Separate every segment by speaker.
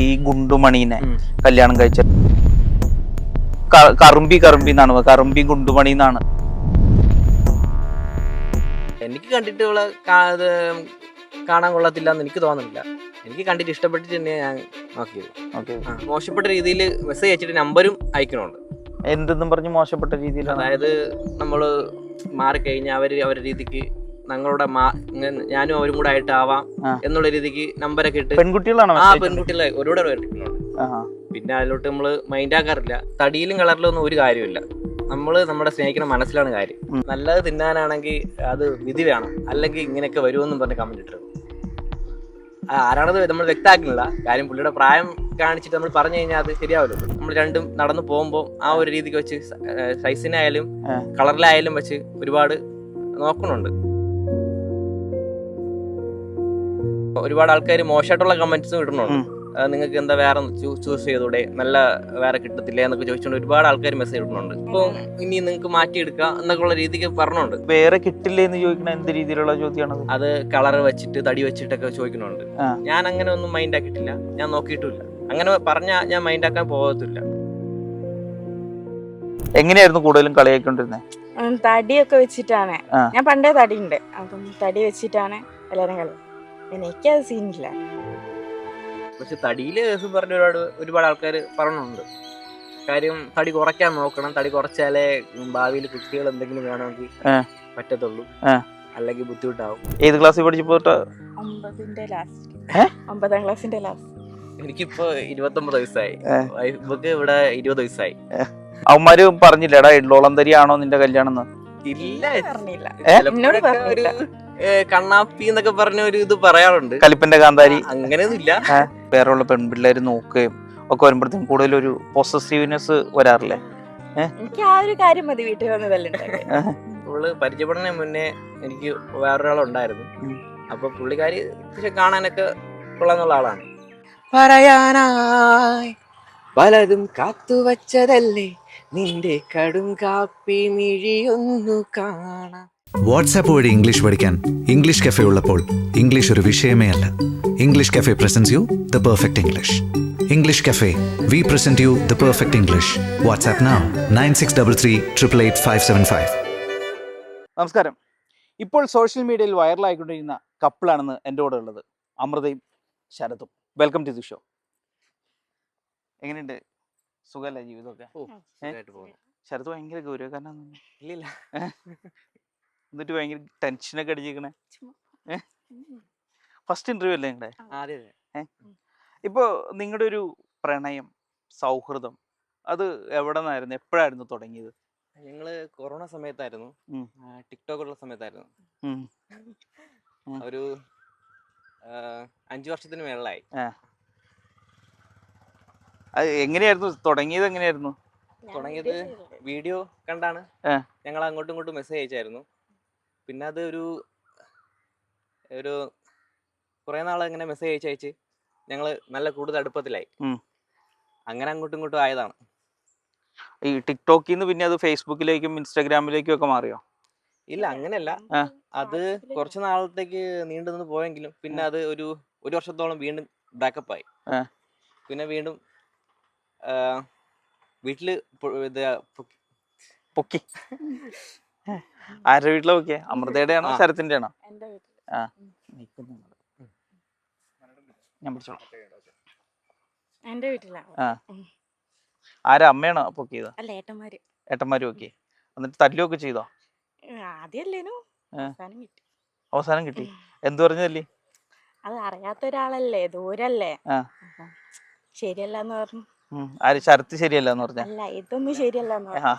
Speaker 1: ഈ ഗുണ്ടുമണീനെ. കല്യാണം കഴിച്ച കറുമ്പി കറുമ്പി എന്നാണ് കറുമ്പി ഗുണ്ടുമണി എന്നാണ്.
Speaker 2: എനിക്ക് കണ്ടിട്ട് ഇവളെ കാണാൻ കൊള്ളത്തില്ല എന്ന് എനിക്ക് തോന്നുന്നില്ല. എനിക്ക് കണ്ടിട്ട് ഇഷ്ടപ്പെട്ടിട്ട് തന്നെ ഞാൻ നോക്കിയത്. മോശപ്പെട്ട രീതിയിൽ മെസ്സേജ് അയച്ചിട്ട് നമ്പരും അയക്കണുണ്ട്.
Speaker 1: എന്തെന്നും പറഞ്ഞ് മോശപ്പെട്ട രീതിയിൽ
Speaker 2: അതായത് നമ്മൾ മാറിക്കഴിഞ്ഞാൽ അവർ അവരുടെ രീതിക്ക് ഞങ്ങളുടെ ഞാനും അവരും കൂടെ
Speaker 1: ആയിട്ടാവാം
Speaker 2: എന്നുള്ള രീതിക്ക് നമ്പറൊക്കെ ഇട്ട്
Speaker 1: പെൺകുട്ടികളാണോ
Speaker 2: ആ? പെൺകുട്ടികളെ ഒരുപാട്
Speaker 1: പേരുണ്ട്.
Speaker 2: പിന്നെ അതിലോട്ട് നമ്മൾ മൈൻഡ് ആക്കാറില്ല. തടിയിലും കളറിലും ഒന്നും ഒരു കാര്യമില്ല നമ്മൾ നമ്മുടെ സ്നേഹിക്കുന്ന മനസ്സിലാണ് കാര്യം. നല്ലത് തിന്നാനാണെങ്കിൽ അത് വിധി വേണം. അല്ലെങ്കിൽ ഇങ്ങനെയൊക്കെ വരുമെന്നും പറഞ്ഞ് കമന്റ് ഇട്ടത് ആരാണത് നമ്മൾ വ്യക്തമാക്കുന്നില്ല. കാര്യം പുള്ളിയുടെ പ്രായം കാണിച്ചിട്ട് നമ്മൾ പറഞ്ഞു കഴിഞ്ഞാൽ അത് ശരിയാവില്ല. നമ്മൾ രണ്ടും നടന്നു പോകുമ്പോൾ ആ ഒരു രീതിക്ക് വെച്ച് സൈസിനായാലും. കളറിലായാലും വെച്ച് ഒരുപാട് നോക്കണുണ്ട് ഒരുപാട് ആൾക്കാർ മോശമായിട്ടുള്ള കമന്റ്സും ഇടുന്നുണ്ട്. നിങ്ങൾക്ക് എന്താ വേറെ ചൂസ് ചെയ്തൂടെ? നല്ല വേറെ കിട്ടത്തില്ല എന്നൊക്കെ ചോദിച്ചുകൊണ്ട് ഒരുപാട് ആൾക്കാർ മെസ്സേജ് ഇടുന്നുണ്ട്. അപ്പോൾ ഇനി നിങ്ങൾക്ക് മാറ്റിയെടുക്കാം എന്നൊക്കെ ഉള്ള രീതിക്ക് പറഞ്ഞുണ്ട്.
Speaker 1: വേറെ കിട്ടില്ലേ എന്ന് ചോദിക്കണ എന്ത് രീതിയിലുള്ള ചോദ്യമാണ്
Speaker 2: അത് കളർ വെച്ചിട്ട് തടി വെച്ചിട്ടൊക്കെ ചോദിക്കുന്നുണ്ട്. ഞാൻ അങ്ങനെ ഒന്നും മൈൻഡ് ആക്കിയിട്ടില്ല. ഞാൻ നോക്കിയിട്ടില്ല. അങ്ങനെ പറഞ്ഞ ഞാൻ മൈൻഡ് ആക്കാൻ പോകത്തില്ല.
Speaker 1: എങ്ങനെയായിരുന്നു കൂടുതലും കളിയാക്കിക്കൊണ്ടിരുന്നത്
Speaker 3: തടിയൊക്കെ വെച്ചിട്ടാണ്. ഞാൻ പണ്ടേ തടിയുണ്ട്. അപ്പം തടി വെച്ചിട്ടാണ് എല്ലാരും കളി എനിക്കത് സീനില്ല.
Speaker 2: പക്ഷെ തടിയിൽ പറഞ്ഞ ഒരുപാട് ഒരുപാട് ആൾക്കാർ പറഞ്ഞുണ്ട്. കാര്യം തടി കുറയ്ക്കാൻ നോക്കണം. തടി കുറച്ചാലേ ഭാവിയിൽ കുട്ടികൾ എന്തെങ്കിലും വേണമെങ്കിൽ പറ്റത്തുള്ളൂ. അല്ലെങ്കിൽ ബുദ്ധിമുട്ടാവും.
Speaker 1: ഏത് ക്ലാസ്സിൽ പഠിച്ചപ്പോ
Speaker 3: ഒമ്പതിന്റെ ലാസ്റ്റ് ഒമ്പതാം ക്ലാസ്സിന്റെ ലാസ്റ്റ്
Speaker 2: എനിക്കിപ്പോ ഇരുപത്തൊമ്പത് വയസ്സായി. ഇവക്ക് ഇവിടെ ഇരുപത് വയസ്സായി.
Speaker 1: അവന്മാര് പറഞ്ഞില്ലടാ ഇള്ളോളം തരിയാണോ നിന്റെ കല്യാണം
Speaker 2: ഇല്ല.
Speaker 3: പറഞ്ഞില്ല. എന്നോട് പറഞ്ഞില്ല.
Speaker 2: കണ്ണാപ്പി എന്നൊക്കെ പറഞ്ഞ ഒരു ഇത് പറയാറുണ്ട്.
Speaker 1: കലിപ്പന്റെ കാന്താരി. അങ്ങനെയൊന്നുമില്ല. വേറെയുള്ള പെൺപിള്ളേർ നോക്കുകയും ഒക്കെ വരുമ്പോഴത്തേക്കും കൂടുതൽ ഒരു പോസിറ്റീവ്നെസ് വരാറില്ലേ
Speaker 3: എനിക്ക് ആ ഒരു കാര്യം മതി വീട്ടിൽ വന്ന്
Speaker 2: പുള്ളി പരിചയപ്പെടുന്നതിന് മുന്നേ എനിക്ക് വേറൊരാളുണ്ടായിരുന്നു. അപ്പൊ പുള്ളിക്കാരി പക്ഷെ കാണാനൊക്കെ കൊള്ളാന്നുള്ള ആളാണ്.
Speaker 4: പറയാനായി പലതും കാത്തുവച്ചതല്ലേ? നിന്റെ കടും കാപ്പി മിഴിയൊന്നു കാണാം.
Speaker 5: വാട്സാപ്പ് വഴി ഇംഗ്ലീഷ് പഠിക്കാൻ ഇംഗ്ലീഷ് കഫേ ഉള്ളപ്പോൾ ഇംഗ്ലീഷ് ഒരു വിഷയമേ അല്ല. English cafe presents you the perfect English English cafe we present you the perfect English WhatsApp now nine six double three triple eight five seven five
Speaker 1: നമസ്കാരം. ഇപ്പോൾ social മീഡിയയിൽ വൈറലായിക്കൊണ്ടിരിക്കുന്ന കപ്പിളാണെന്ന് എന്റെ കൂടെ ഉള്ളത് അമൃതയും ശരതും വെൽക്കം ടു ദി ഷോ എങ്ങനെയുണ്ട്? സുഖമല്ല ജീവിതമൊക്കെ. ശരത് ഭയങ്കര ഗൗരവക്കാരനാണ്
Speaker 2: ഇല്ലില്ല.
Speaker 1: എന്നിട്ട് ഭയങ്കര ടെൻഷനൊക്കെ അടിച്ചിരിക്കണേ. ഫസ്റ്റ് ഇന്റർവ്യൂ അല്ലേ നിങ്ങളുടെ ഇപ്പോൾ നിങ്ങളുടെ ഒരു പ്രണയം സൗഹൃദം അത് എവിടെ നിന്നായിരുന്നു എപ്പോഴായിരുന്നു തുടങ്ങിയത്?
Speaker 2: ഞങ്ങൾ കൊറോണ സമയത്തായിരുന്നു. ടിക്ടോക്ക് ഉള്ള സമയത്തായിരുന്നു. ഒരു അഞ്ചു വർഷത്തിന് മേളിലായി.
Speaker 1: അത് എങ്ങനെയായിരുന്നു? തുടങ്ങിയത് എങ്ങനെയായിരുന്നു?
Speaker 2: തുടങ്ങിയത് വീഡിയോ കണ്ടാണ്. ഞങ്ങൾ അങ്ങോട്ടും ഇങ്ങോട്ടും മെസ്സേജ് അയച്ചായിരുന്നു. പിന്നെ അത് ഒരു ഒരു കുറേ നാൾ അങ്ങനെ മെസ്സേജ് അയച്ച് അയച്ച് ഞങ്ങൾ നല്ല കൂടുതൽ അടുപ്പത്തിലായി. അങ്ങനെ അങ്ങോട്ടും ഇങ്ങോട്ടും ആയതാണ്.
Speaker 1: ഈ ടിക്ടോക്കിൽ നിന്ന് പിന്നെ അത് ഫേസ്ബുക്കിലേക്കും ഇൻസ്റ്റാഗ്രാമിലേക്കും ഒക്കെ മാറിയോ?
Speaker 2: ഇല്ല അങ്ങനെയല്ല. അത് കുറച്ച് നാളത്തേക്ക് നീണ്ടു നിന്ന് പോയെങ്കിലും പിന്നെ അത് ഒരു ഒരു വർഷത്തോളം വീണ്ടും ബാക്കപ്പ് ആയി. പിന്നെ വീണ്ടും വീട്ടിൽ ഇത്
Speaker 1: പൊക്കി. ആരുടെ വീട്ടിലെ നോക്കിയ? അമൃതയുടെ ആണോ
Speaker 2: ആ.
Speaker 1: ശരത്തിന്റെ ആണോ
Speaker 3: എന്റെ
Speaker 1: ഞാൻ പിടിച്ചോളാം.
Speaker 3: എന്റെ വീട്ടിലാണ്
Speaker 1: ആ. ആരാ? അമ്മയാണോ പൊക്കിയത്
Speaker 3: അല്ല ഏട്ടന്മാര്.
Speaker 1: ഏട്ടന്മാര് പൊക്കി എന്നിട്ട് തല്ലുമൊക്കെ ചെയ്തോ?
Speaker 3: ആദ്യമല്ലേനു
Speaker 1: ആ.
Speaker 3: അവസാനം കിട്ടി.
Speaker 1: അവസാനം കിട്ടി. എന്ത് പറഞ്ഞു തല്ലി?
Speaker 3: അത് അറിയാത്ത ഒരാളല്ലേ ദൂരല്ലേ. ശരിയല്ലെന്ന് പറഞ്ഞു.
Speaker 1: ആര്? ശരത്ത് ശരിയല്ലെന്ന് പറഞ്ഞ?
Speaker 3: അല്ല ഇതൊന്നും ശരിയല്ലെന്ന് പറഞ്ഞു.
Speaker 1: ആ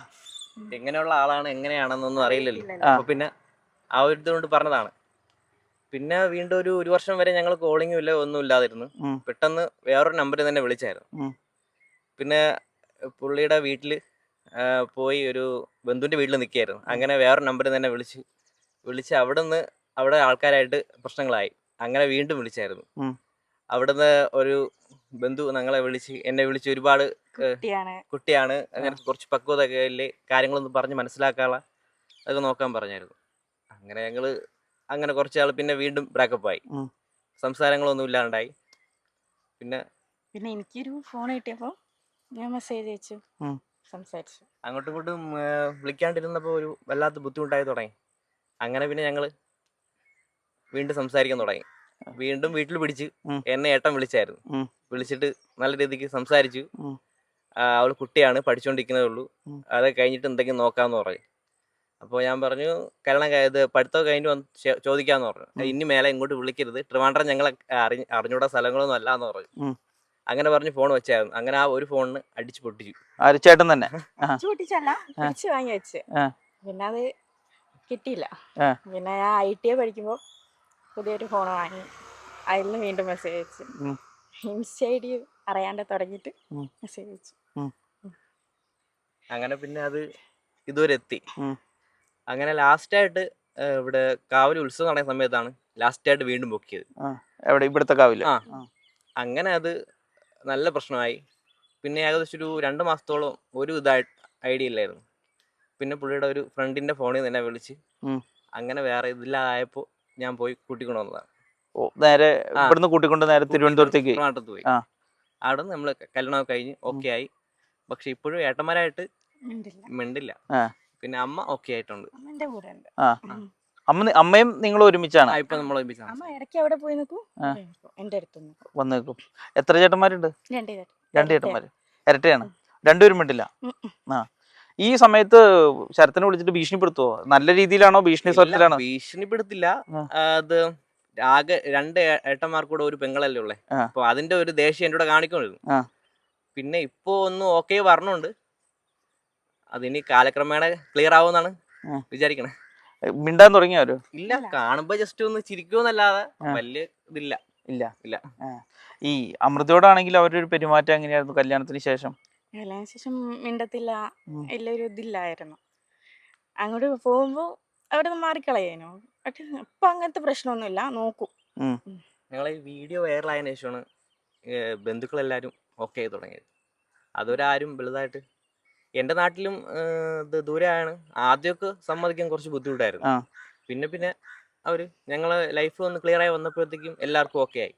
Speaker 2: എങ്ങനെയുള്ള ആളാണ് എങ്ങനെയാണെന്നൊന്നും അറിയില്ലല്ലോ. അപ്പൊ പിന്നെ ആ ഒരു ഇതുകൊണ്ട് പറഞ്ഞതാണ്. പിന്നെ വീണ്ടും ഒരു ഒരു വർഷം വരെ ഞങ്ങൾ കോളിങ്ങും ഇല്ല ഒന്നും ഇല്ലാതിരുന്നു. പെട്ടെന്ന് വേറൊരു നമ്പറിൽ തന്നെ വിളിച്ചായിരുന്നു. പിന്നെ പുള്ളിയുടെ വീട്ടിൽ പോയി ഒരു ബന്ധുവിന്റെ വീട്ടിൽ നിൽക്കുകയായിരുന്നു അങ്ങനെ വേറൊരു നമ്പറിൽ തന്നെ വിളിച്ച് വിളിച്ച് അവിടുന്ന് അവിടെ ആൾക്കാരായിട്ട് പ്രശ്നങ്ങളായി. അങ്ങനെ വീണ്ടും വിളിച്ചായിരുന്നു. അവിടുന്ന് ഒരു ബന്ധു ഞങ്ങളെ വിളിച്ച് എന്നെ വിളിച്ച് ഒരുപാട്
Speaker 3: കുട്ടിയാണ്.
Speaker 2: അങ്ങനെ കുറച്ച് പക്വതയൊക്കെ ഇല്ലേ കാര്യങ്ങളൊന്നും പറഞ്ഞ് മനസ്സിലാക്കാനുള്ള അതൊക്കെ നോക്കാൻ പറഞ്ഞായിരുന്നു. അങ്ങനെ ഞങ്ങൾ അങ്ങനെ കുറച്ച് ആൾ പിന്നെ വീണ്ടും ബ്രേക്കപ്പ് ആയി. സംസാരങ്ങളൊന്നും ഇല്ലാണ്ടായി. പിന്നെ
Speaker 3: പിന്നെ എനിക്കൊരു ഫോൺ കിട്ടിയപ്പോൾ ഞാൻ മെസ്സേജ് അയച്ചു. സംസാരിച്ചു.
Speaker 2: അങ്ങോട്ടും ഇങ്ങോട്ടും വിളിക്കാണ്ടിരുന്നപ്പോ വിളിക്കാണ്ടിരുന്നപ്പോൾ ഒരു വല്ലാത്ത ബുദ്ധിമുട്ടായി തുടങ്ങി. അങ്ങനെ പിന്നെ ഞങ്ങൾ വീണ്ടും സംസാരിക്കാൻ തുടങ്ങി. വീണ്ടും വീട്ടിൽ പിടിച്ച് എന്നെ ഏട്ടൻ വിളിച്ചായിരുന്നു. വിളിച്ചിട്ട് നല്ല രീതിക്ക് സംസാരിച്ചു. അവൾ കുട്ടിയാണ് പഠിച്ചുകൊണ്ടിരിക്കുന്നതേ ഉള്ളൂ. അത് കഴിഞ്ഞിട്ട് എന്തെങ്കിലും നോക്കാന്ന് പറഞ്ഞു. അപ്പോൾ ഞാൻ പറഞ്ഞു കല്യാണം ഇത് പഠിത്തം കഴിഞ്ഞിട്ട് വന്ന് ചോദിക്കാന്ന് ചോദിക്കാമെന്ന് പറഞ്ഞു. ഇനി മേലെ ഇങ്ങോട്ട് വിളിക്കരുത്. ട്രിവാൻഡ്രം ഞങ്ങൾ അറിഞ്ഞ അറിഞ്ഞൂടാ സ്ഥലങ്ങളൊന്നും അല്ല എന്ന് പറഞ്ഞു അങ്ങനെ പറഞ്ഞു ഫോൺ വെച്ചായിരുന്നു. അങ്ങനെ ആ ഒരു ഫോണിന് അടിച്ചു പൊട്ടിച്ചു.
Speaker 1: അരിച്ചേട്ടൻ ചേട്ടൻ തന്നെ.
Speaker 3: വാങ്ങി വെച്ച്. പിന്നെ അത് കിട്ടിയില്ല. പിന്നെ ഞാൻ ഐ ടി ഐ പഠിക്കുമ്പോൾ പുതിയൊരു ഫോൺ വാങ്ങി. അതിൽ നിന്ന് വീണ്ടും മെസ്സേജ് അയച്ചു. ഇൻസ്റ്റ ഐ ഡി അറിയാണ്ട് തുടങ്ങിയിട്ട് മെസ്സേജ് അയച്ചു.
Speaker 2: അങ്ങനെ പിന്നെ അത് ഇതുവരെ എത്തി. അങ്ങനെ ലാസ്റ്റ് ആയിട്ട് ഇവിടെ കാവലി ഉത്സവം നടക്കുന്ന സമയത്താണ് ലാസ്റ്റ് ആയിട്ട് വീണ്ടും ബുക്ക് ചെയ്തത്
Speaker 1: എവിടെ? ഇവിടുത്തെ കാവില്ല
Speaker 2: ആ. അങ്ങനെ അത് നല്ല പ്രശ്നമായി. പിന്നെ ഏകദേശം ഒരു രണ്ട് മാസത്തോളം ഒരു ഇതായിട്ട് ഐഡിയ ഇല്ലായിരുന്നു. പിന്നെ പുള്ളിയുടെ ഒരു ഫ്രണ്ടിന്റെ ഫോണിൽ നിന്ന് എന്നെ വിളിച്ച് അങ്ങനെ വേറെ ഇതില്ലാതായപ്പോൾ ഞാൻ പോയി കൂട്ടിക്കൊണ്ട് വന്നതാണ്.
Speaker 1: ഓ നേരെ. ഇവിടുന്ന് കൂട്ടിക്കൊണ്ട് നേരെ തിരുവനന്തപുരത്തേക്ക്?
Speaker 2: നാട്ടത്ത് പോയി.
Speaker 1: ആ.
Speaker 2: അവിടെ നിന്ന് നമ്മൾ കല്യാണം കഴിഞ്ഞ് ഓക്കെ ആയി. പക്ഷെ ഇപ്പോഴും ഏട്ടന്മാരായിട്ട് മിണ്ടില്ല. പിന്നെ അമ്മ ഓക്കെ ആയിട്ടുണ്ട്.
Speaker 1: ആ. അമ്മ അമ്മയും നിങ്ങൾ ഒരുമിച്ചാണ്?
Speaker 2: ആ, ഇപ്പൊ നമ്മൾ ഒരുമിച്ചാണ്
Speaker 3: അമ്മ ഇടയ്ക്ക് അവിടെ പോയി നിൽക്കും. അടുത്ത്
Speaker 1: വന്ന് നിൽക്കും എത്ര ചേട്ടന്മാരുണ്ട്?
Speaker 3: രണ്ട്
Speaker 1: രണ്ട് ചേട്ടന്മാര്. ഇരട്ടയാണ്. രണ്ടുപേരും മിണ്ടില്ല. ആ. ഈ സമയത്ത് ശരത്തിനെ വിളിച്ചിട്ട് ഭീഷണിപ്പെടുത്തുവോ? നല്ല രീതിയിലാണോ? ഭീഷണി സ്വരത്തിലാണോ
Speaker 2: ഭീഷണിപ്പെടുത്തില്ല. അത് ആകെ രണ്ട് ഏട്ടന്മാർക്കൂടെ ഒരു പെങ്ങളല്ലേ ഉള്ളേ. അപ്പൊ അതിന്റെ ഒരു ദേഷ്യം എന്റെ കൂടെ പിന്നെ ഇപ്പോ ഒന്ന് ഓക്കെ പറഞ്ഞുണ്ട് അതിനി കാലക്രമേണ ക്ലിയർ ആവുമെന്നാണ്. വിചാരിക്കണേ.
Speaker 1: മിണ്ടാൻ തുടങ്ങിയവര്
Speaker 2: ഇല്ല കാണുമ്പോ ജസ്റ്റ് ഒന്ന് ചിരിക്കുമെന്നല്ലാതെ വല്യ ഇതില്ല.
Speaker 1: ഇല്ല.
Speaker 2: ഇല്ല.
Speaker 1: ഈ അമൃതയോടാണെങ്കിൽ അവരുടെ ഒരു പെരുമാറ്റം എങ്ങനെയായിരുന്നു കല്യാണത്തിന് ശേഷം?
Speaker 3: കല്യാണ ശേഷം മിണ്ടത്തില്ല. എല്ലാവരും ഇതില്ലായിരുന്നു. അങ്ങോട്ട് പോകുമ്പോ അവിടെ നിന്ന് മാറിക്കളയാനോ. പക്ഷെ ഇപ്പൊ അങ്ങനത്തെ പ്രശ്നമൊന്നുമില്ല നോക്കൂ.
Speaker 2: ഞങ്ങളെ ഈ വീഡിയോ വൈറലായതിനു ശേഷമാണ് ബന്ധുക്കളെല്ലാരും ബന്ധുക്കളെല്ലാവരും ഓക്കെ ആയി തുടങ്ങിയത്. അതൊരാരും വലുതായിട്ട് എന്റെ നാട്ടിലും ഇത് ദൂരെയാണ്. ആദ്യമൊക്കെ സമ്മതിക്കാൻ കുറച്ച് ബുദ്ധിമുട്ടായിരുന്നു. പിന്നെ പിന്നെ അവർ ഞങ്ങളെ ലൈഫ് ഒന്ന് ക്ലിയർ ആയി വന്നപ്പോഴത്തേക്കും എല്ലാവർക്കും ഓക്കെ ആയി.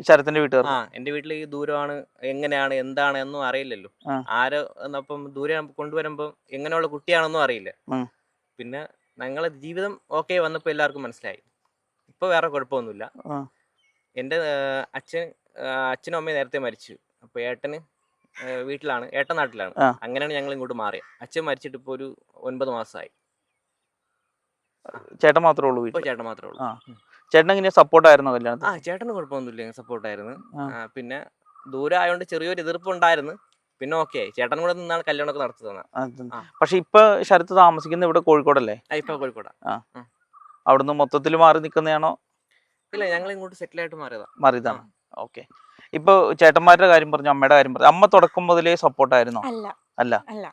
Speaker 1: ശരത്തിന്റെ വീട്ടുകാർ
Speaker 2: ആ എന്റെ വീട്ടിൽ ഈ ദൂരമാണ് എങ്ങനെയാണ് എന്താണ് എന്നും അറിയില്ലല്ലോ.
Speaker 1: ആ.
Speaker 2: ആരോ എന്നപ്പം ദൂരെ കൊണ്ടുവരുമ്പോ എങ്ങനെയുള്ള കുട്ടിയാണെന്നും അറിയില്ല.
Speaker 1: ഉം.
Speaker 2: പിന്നെ ഞങ്ങളെ ജീവിതം ഓക്കെ വന്നപ്പോ എല്ലാവർക്കും മനസ്സിലായി. ഇപ്പൊ വേറെ കുഴപ്പമൊന്നുമില്ല.
Speaker 1: ആ.
Speaker 2: ആ, അച്ഛൻ അച്ഛനും അമ്മയും നേരത്തെ മരിച്ചു. അപ്പൊ ഏട്ടന് വീട്ടിലാണ് ഏട്ടൻ നാട്ടിലാണ്.
Speaker 1: ആ.
Speaker 2: അങ്ങനെയാണ് ഞങ്ങൾ ഇങ്ങോട്ട് മാറിയത് അച്ഛൻ മരിച്ചിട്ട് ഇപ്പൊ ഒരു ഒൻപത് മാസമായി
Speaker 1: ചേട്ടൻ മാത്രമേ ഉള്ളൂ
Speaker 2: ഇപ്പൊ ചേട്ടൻ മാത്രമേ ഉള്ളൂ.
Speaker 1: ആ. ചേട്ടൻ ആയിരുന്നു സപ്പോർട്ടായിരുന്നോ
Speaker 2: ആ
Speaker 1: കല്യാണത്തിന്
Speaker 2: ചേട്ടന് കുഴപ്പമൊന്നുമില്ല. സപ്പോർട്ട്
Speaker 1: ആയിരുന്നു
Speaker 2: പിന്നെ ദൂരെ ആയതുകൊണ്ട് ചെറിയൊരു എതിർപ്പ് ഉണ്ടായിരുന്നു. പിന്നെ ഓക്കെ ചേട്ടൻ കൂടെ നിന്നാണ് കല്യാണമൊക്കെ നടത്തുന്നത്.
Speaker 1: പക്ഷെ ഇപ്പൊ ശരത്ത് താമസിക്കുന്ന ഇവിടെ കോഴിക്കോടല്ലേ?
Speaker 2: ആ ഇപ്പൊ കോഴിക്കോടാ.
Speaker 1: അവിടുന്ന് മൊത്തത്തിൽ മാറി നിൽക്കുന്നതാണോ
Speaker 2: ഇല്ല ഞങ്ങൾ ഇങ്ങോട്ട് സെറ്റിൽ ആയിട്ട് മാറിയതാ.
Speaker 1: മാറിയതാണ് ഓക്കെ ഇപ്പൊ ചേട്ടന്മാരുടെ കാര്യം പറഞ്ഞു? അമ്മയുടെ കാര്യം പറഞ്ഞു? അമ്മ തുടക്കം മുതലേ സപ്പോർട്ടായിരുന്നോ?
Speaker 3: അല്ല.
Speaker 1: അല്ല.
Speaker 3: അല്ല.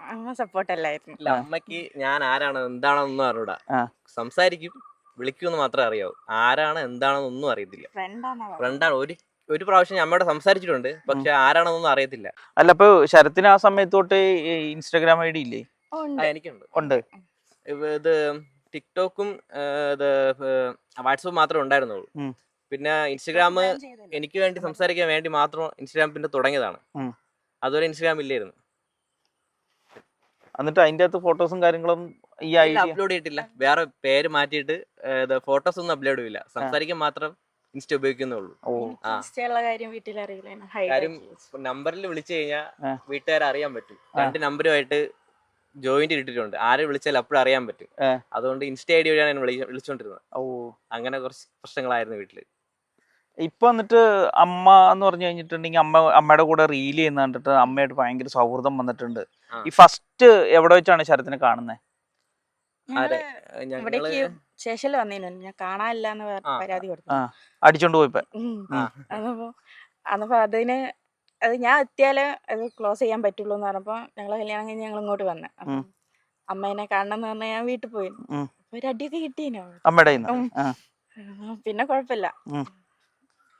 Speaker 3: അമ്മ
Speaker 2: സപ്പോർട്ട്
Speaker 1: അല്ലായിരുന്നു
Speaker 2: അമ്മയ്ക്ക് ഞാൻ ആരാണോ എന്താണോ അറിയൂടാ
Speaker 1: ആ.
Speaker 2: സംസാരിക്കും. വിളിക്കുമെന്ന് മാത്രമേ അറിയാവൂ. ആരാണ് എന്താണെന്നൊന്നും അറിയത്തില്ല.
Speaker 3: ഫ്രണ്ടാണ്
Speaker 2: ഒരു ഒരു പ്രാവശ്യം ഞാൻ അമ്മയോട് സംസാരിച്ചിട്ടുണ്ട്. പക്ഷെ ആരാണെന്നൊന്നും അറിയത്തില്ല.
Speaker 1: അല്ല അപ്പൊ ശരത്തിന് ആ സമയത്ത് തൊട്ട് ഇൻസ്റ്റാഗ്രാം ഐ ഡി ഇല്ലേ?
Speaker 2: ആ, എനിക്കുണ്ട്.
Speaker 1: ഉണ്ട്.
Speaker 2: ഇവ- ഇത് ടിക്ടോക്കും ആ, ഇത് വാട്സപ്പ് മാത്രമേ ഉണ്ടായിരുന്നുള്ളൂ.
Speaker 1: ഉം.
Speaker 2: പിന്നെ ഇൻസ്റ്റാഗ്രാം എനിക്ക് വേണ്ടി സംസാരിക്കാൻ വേണ്ടി മാത്രം ഇൻസ്റ്റഗ്രാം പിന്നെ തുടങ്ങിയതാണ്.
Speaker 1: ഉം. അതുവരെ
Speaker 2: ഇൻസ്റ്റഗ്രാം ഇല്ലായിരുന്നു.
Speaker 1: എന്നിട്ട് അതിന്റെ അകത്ത് ഫോട്ടോസും കാര്യങ്ങളും ഈ ഐഡിയ
Speaker 2: അപ്ലോഡ് ചെയ്തിട്ടില്ല. വേറെ പേര് മാറ്റിയിട്ട് ഫോട്ടോസ് ഒന്നും അപ്ലോഡ് ചെയ്യില്ല സംസാരിക്കാൻ മാത്രം ഇൻസ്റ്റ ഉപയോഗിക്കുന്നുള്ളൂ.
Speaker 3: കാര്യം
Speaker 2: നമ്പറിൽ വിളിച്ചു കഴിഞ്ഞാൽ. വീട്ടുകാരെ അറിയാൻ പറ്റും. രണ്ട് നമ്പറുമായിട്ട് ജോയിന്റ് ഇട്ടിട്ടുണ്ട്. ആരെ വിളിച്ചാൽ അപ്പോഴും അറിയാൻ പറ്റും. അതുകൊണ്ട് ഇൻസ്റ്റ ഐ ഡി വഴിയാണ് ഞാൻ വിളി- വിളിച്ചോണ്ടിരുന്നത്.
Speaker 1: ഓ.
Speaker 2: അങ്ങനെ കുറച്ച് പ്രശ്നങ്ങളായിരുന്നു വീട്ടിൽ.
Speaker 1: ഇപ്പൊ എന്നിട്ട് അമ്മ എന്ന് പറഞ്ഞു കഴിഞ്ഞിട്ടുണ്ടെങ്കിൽ അമ്മ അമ്മയുടെ കൂടെ റീൽ ചെയ്യുന്ന കണ്ടിട്ട് അമ്മയായിട്ട് ഭയങ്കര സൗഹൃദം വന്നിട്ടുണ്ട്. ഈ ഫസ്റ്റ് എവിടെ വെച്ചാണ് ശരത്തിനെ കാണുന്നത്
Speaker 3: ഇവിടേക്ക് സ്റ്റേഷനിൽ വന്നേനു. ഞാൻ കാണാനില്ല എന്ന് പരാതി കൊടുത്തു.
Speaker 1: ആ. അടിച്ചോണ്ട് പോയിപ്പോ.
Speaker 3: അതപ്പോ അതപ്പോ അതിന് അത് ഞാൻ എത്തിയാലേ അത് ക്ലോസ് ചെയ്യാൻ പറ്റുള്ളൂ എന്ന് പറഞ്ഞപ്പോ ഞങ്ങളെ കല്യാണം കഴിഞ്ഞ് ഞങ്ങൾ ഇങ്ങോട്ട് വന്നെ. അമ്മേനെ കാണണം എന്ന് പറഞ്ഞാൽ ഞാൻ വീട്ടിൽ പോയി. ഒരു അടിയൊക്കെ കിട്ടീനോ
Speaker 1: അമ്മയുടെ
Speaker 3: പിന്നെ കുഴപ്പമില്ല.
Speaker 1: ഉം.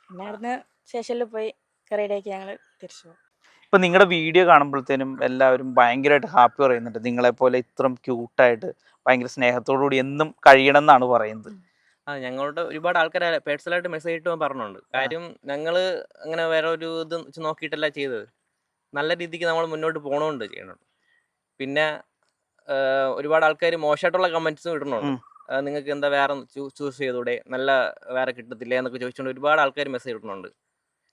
Speaker 3: പിന്നെ അവിടുന്ന് ശേഷൽ പോയി കറിയിലേക്ക് ഞങ്ങൾ തിരിച്ചു പോകും
Speaker 1: ഇപ്പൊ നിങ്ങളുടെ വീഡിയോ കാണുമ്പോഴത്തേനും എല്ലാവരും ഭയങ്കരമായിട്ട് ഹാപ്പി പറയുന്നുണ്ട്. നിങ്ങളെ പോലെ ഇത്രയും ക്യൂട്ടായിട്ട് ഭയങ്കര സ്നേഹത്തോടുകൂടി എന്നും കഴിയണം എന്നാണ് പറയുന്നത്
Speaker 2: ആ ഞങ്ങളോട് ഒരുപാട് ആൾക്കാർ പേഴ്സണലായിട്ട് മെസ്സേജ് ഇട്ട് പറഞ്ഞുണ്ട് കാര്യം ഞങ്ങൾ അങ്ങനെ വേറെ ഒരു ഇത് വെച്ച് നോക്കിയിട്ടല്ല ചെയ്തത്. നല്ല രീതിക്ക് നമ്മൾ മുന്നോട്ട് പോകണമുണ്ട് ചെയ്യണുണ്ട്. പിന്നെ ഒരുപാട് ആൾക്കാർ മോശമായിട്ടുള്ള കമന്റ്സും ഇടുന്നുണ്ട്. നിങ്ങൾക്ക് എന്താ വേറെ ചൂസ് ചെയ്തൂടെ? നല്ല വേറെ കിട്ടത്തില്ല? എന്നൊക്കെ ചോദിച്ചുകൊണ്ട് ഒരുപാട് ആൾക്കാർ മെസ്സേജ് ഇടുന്നുണ്ട്.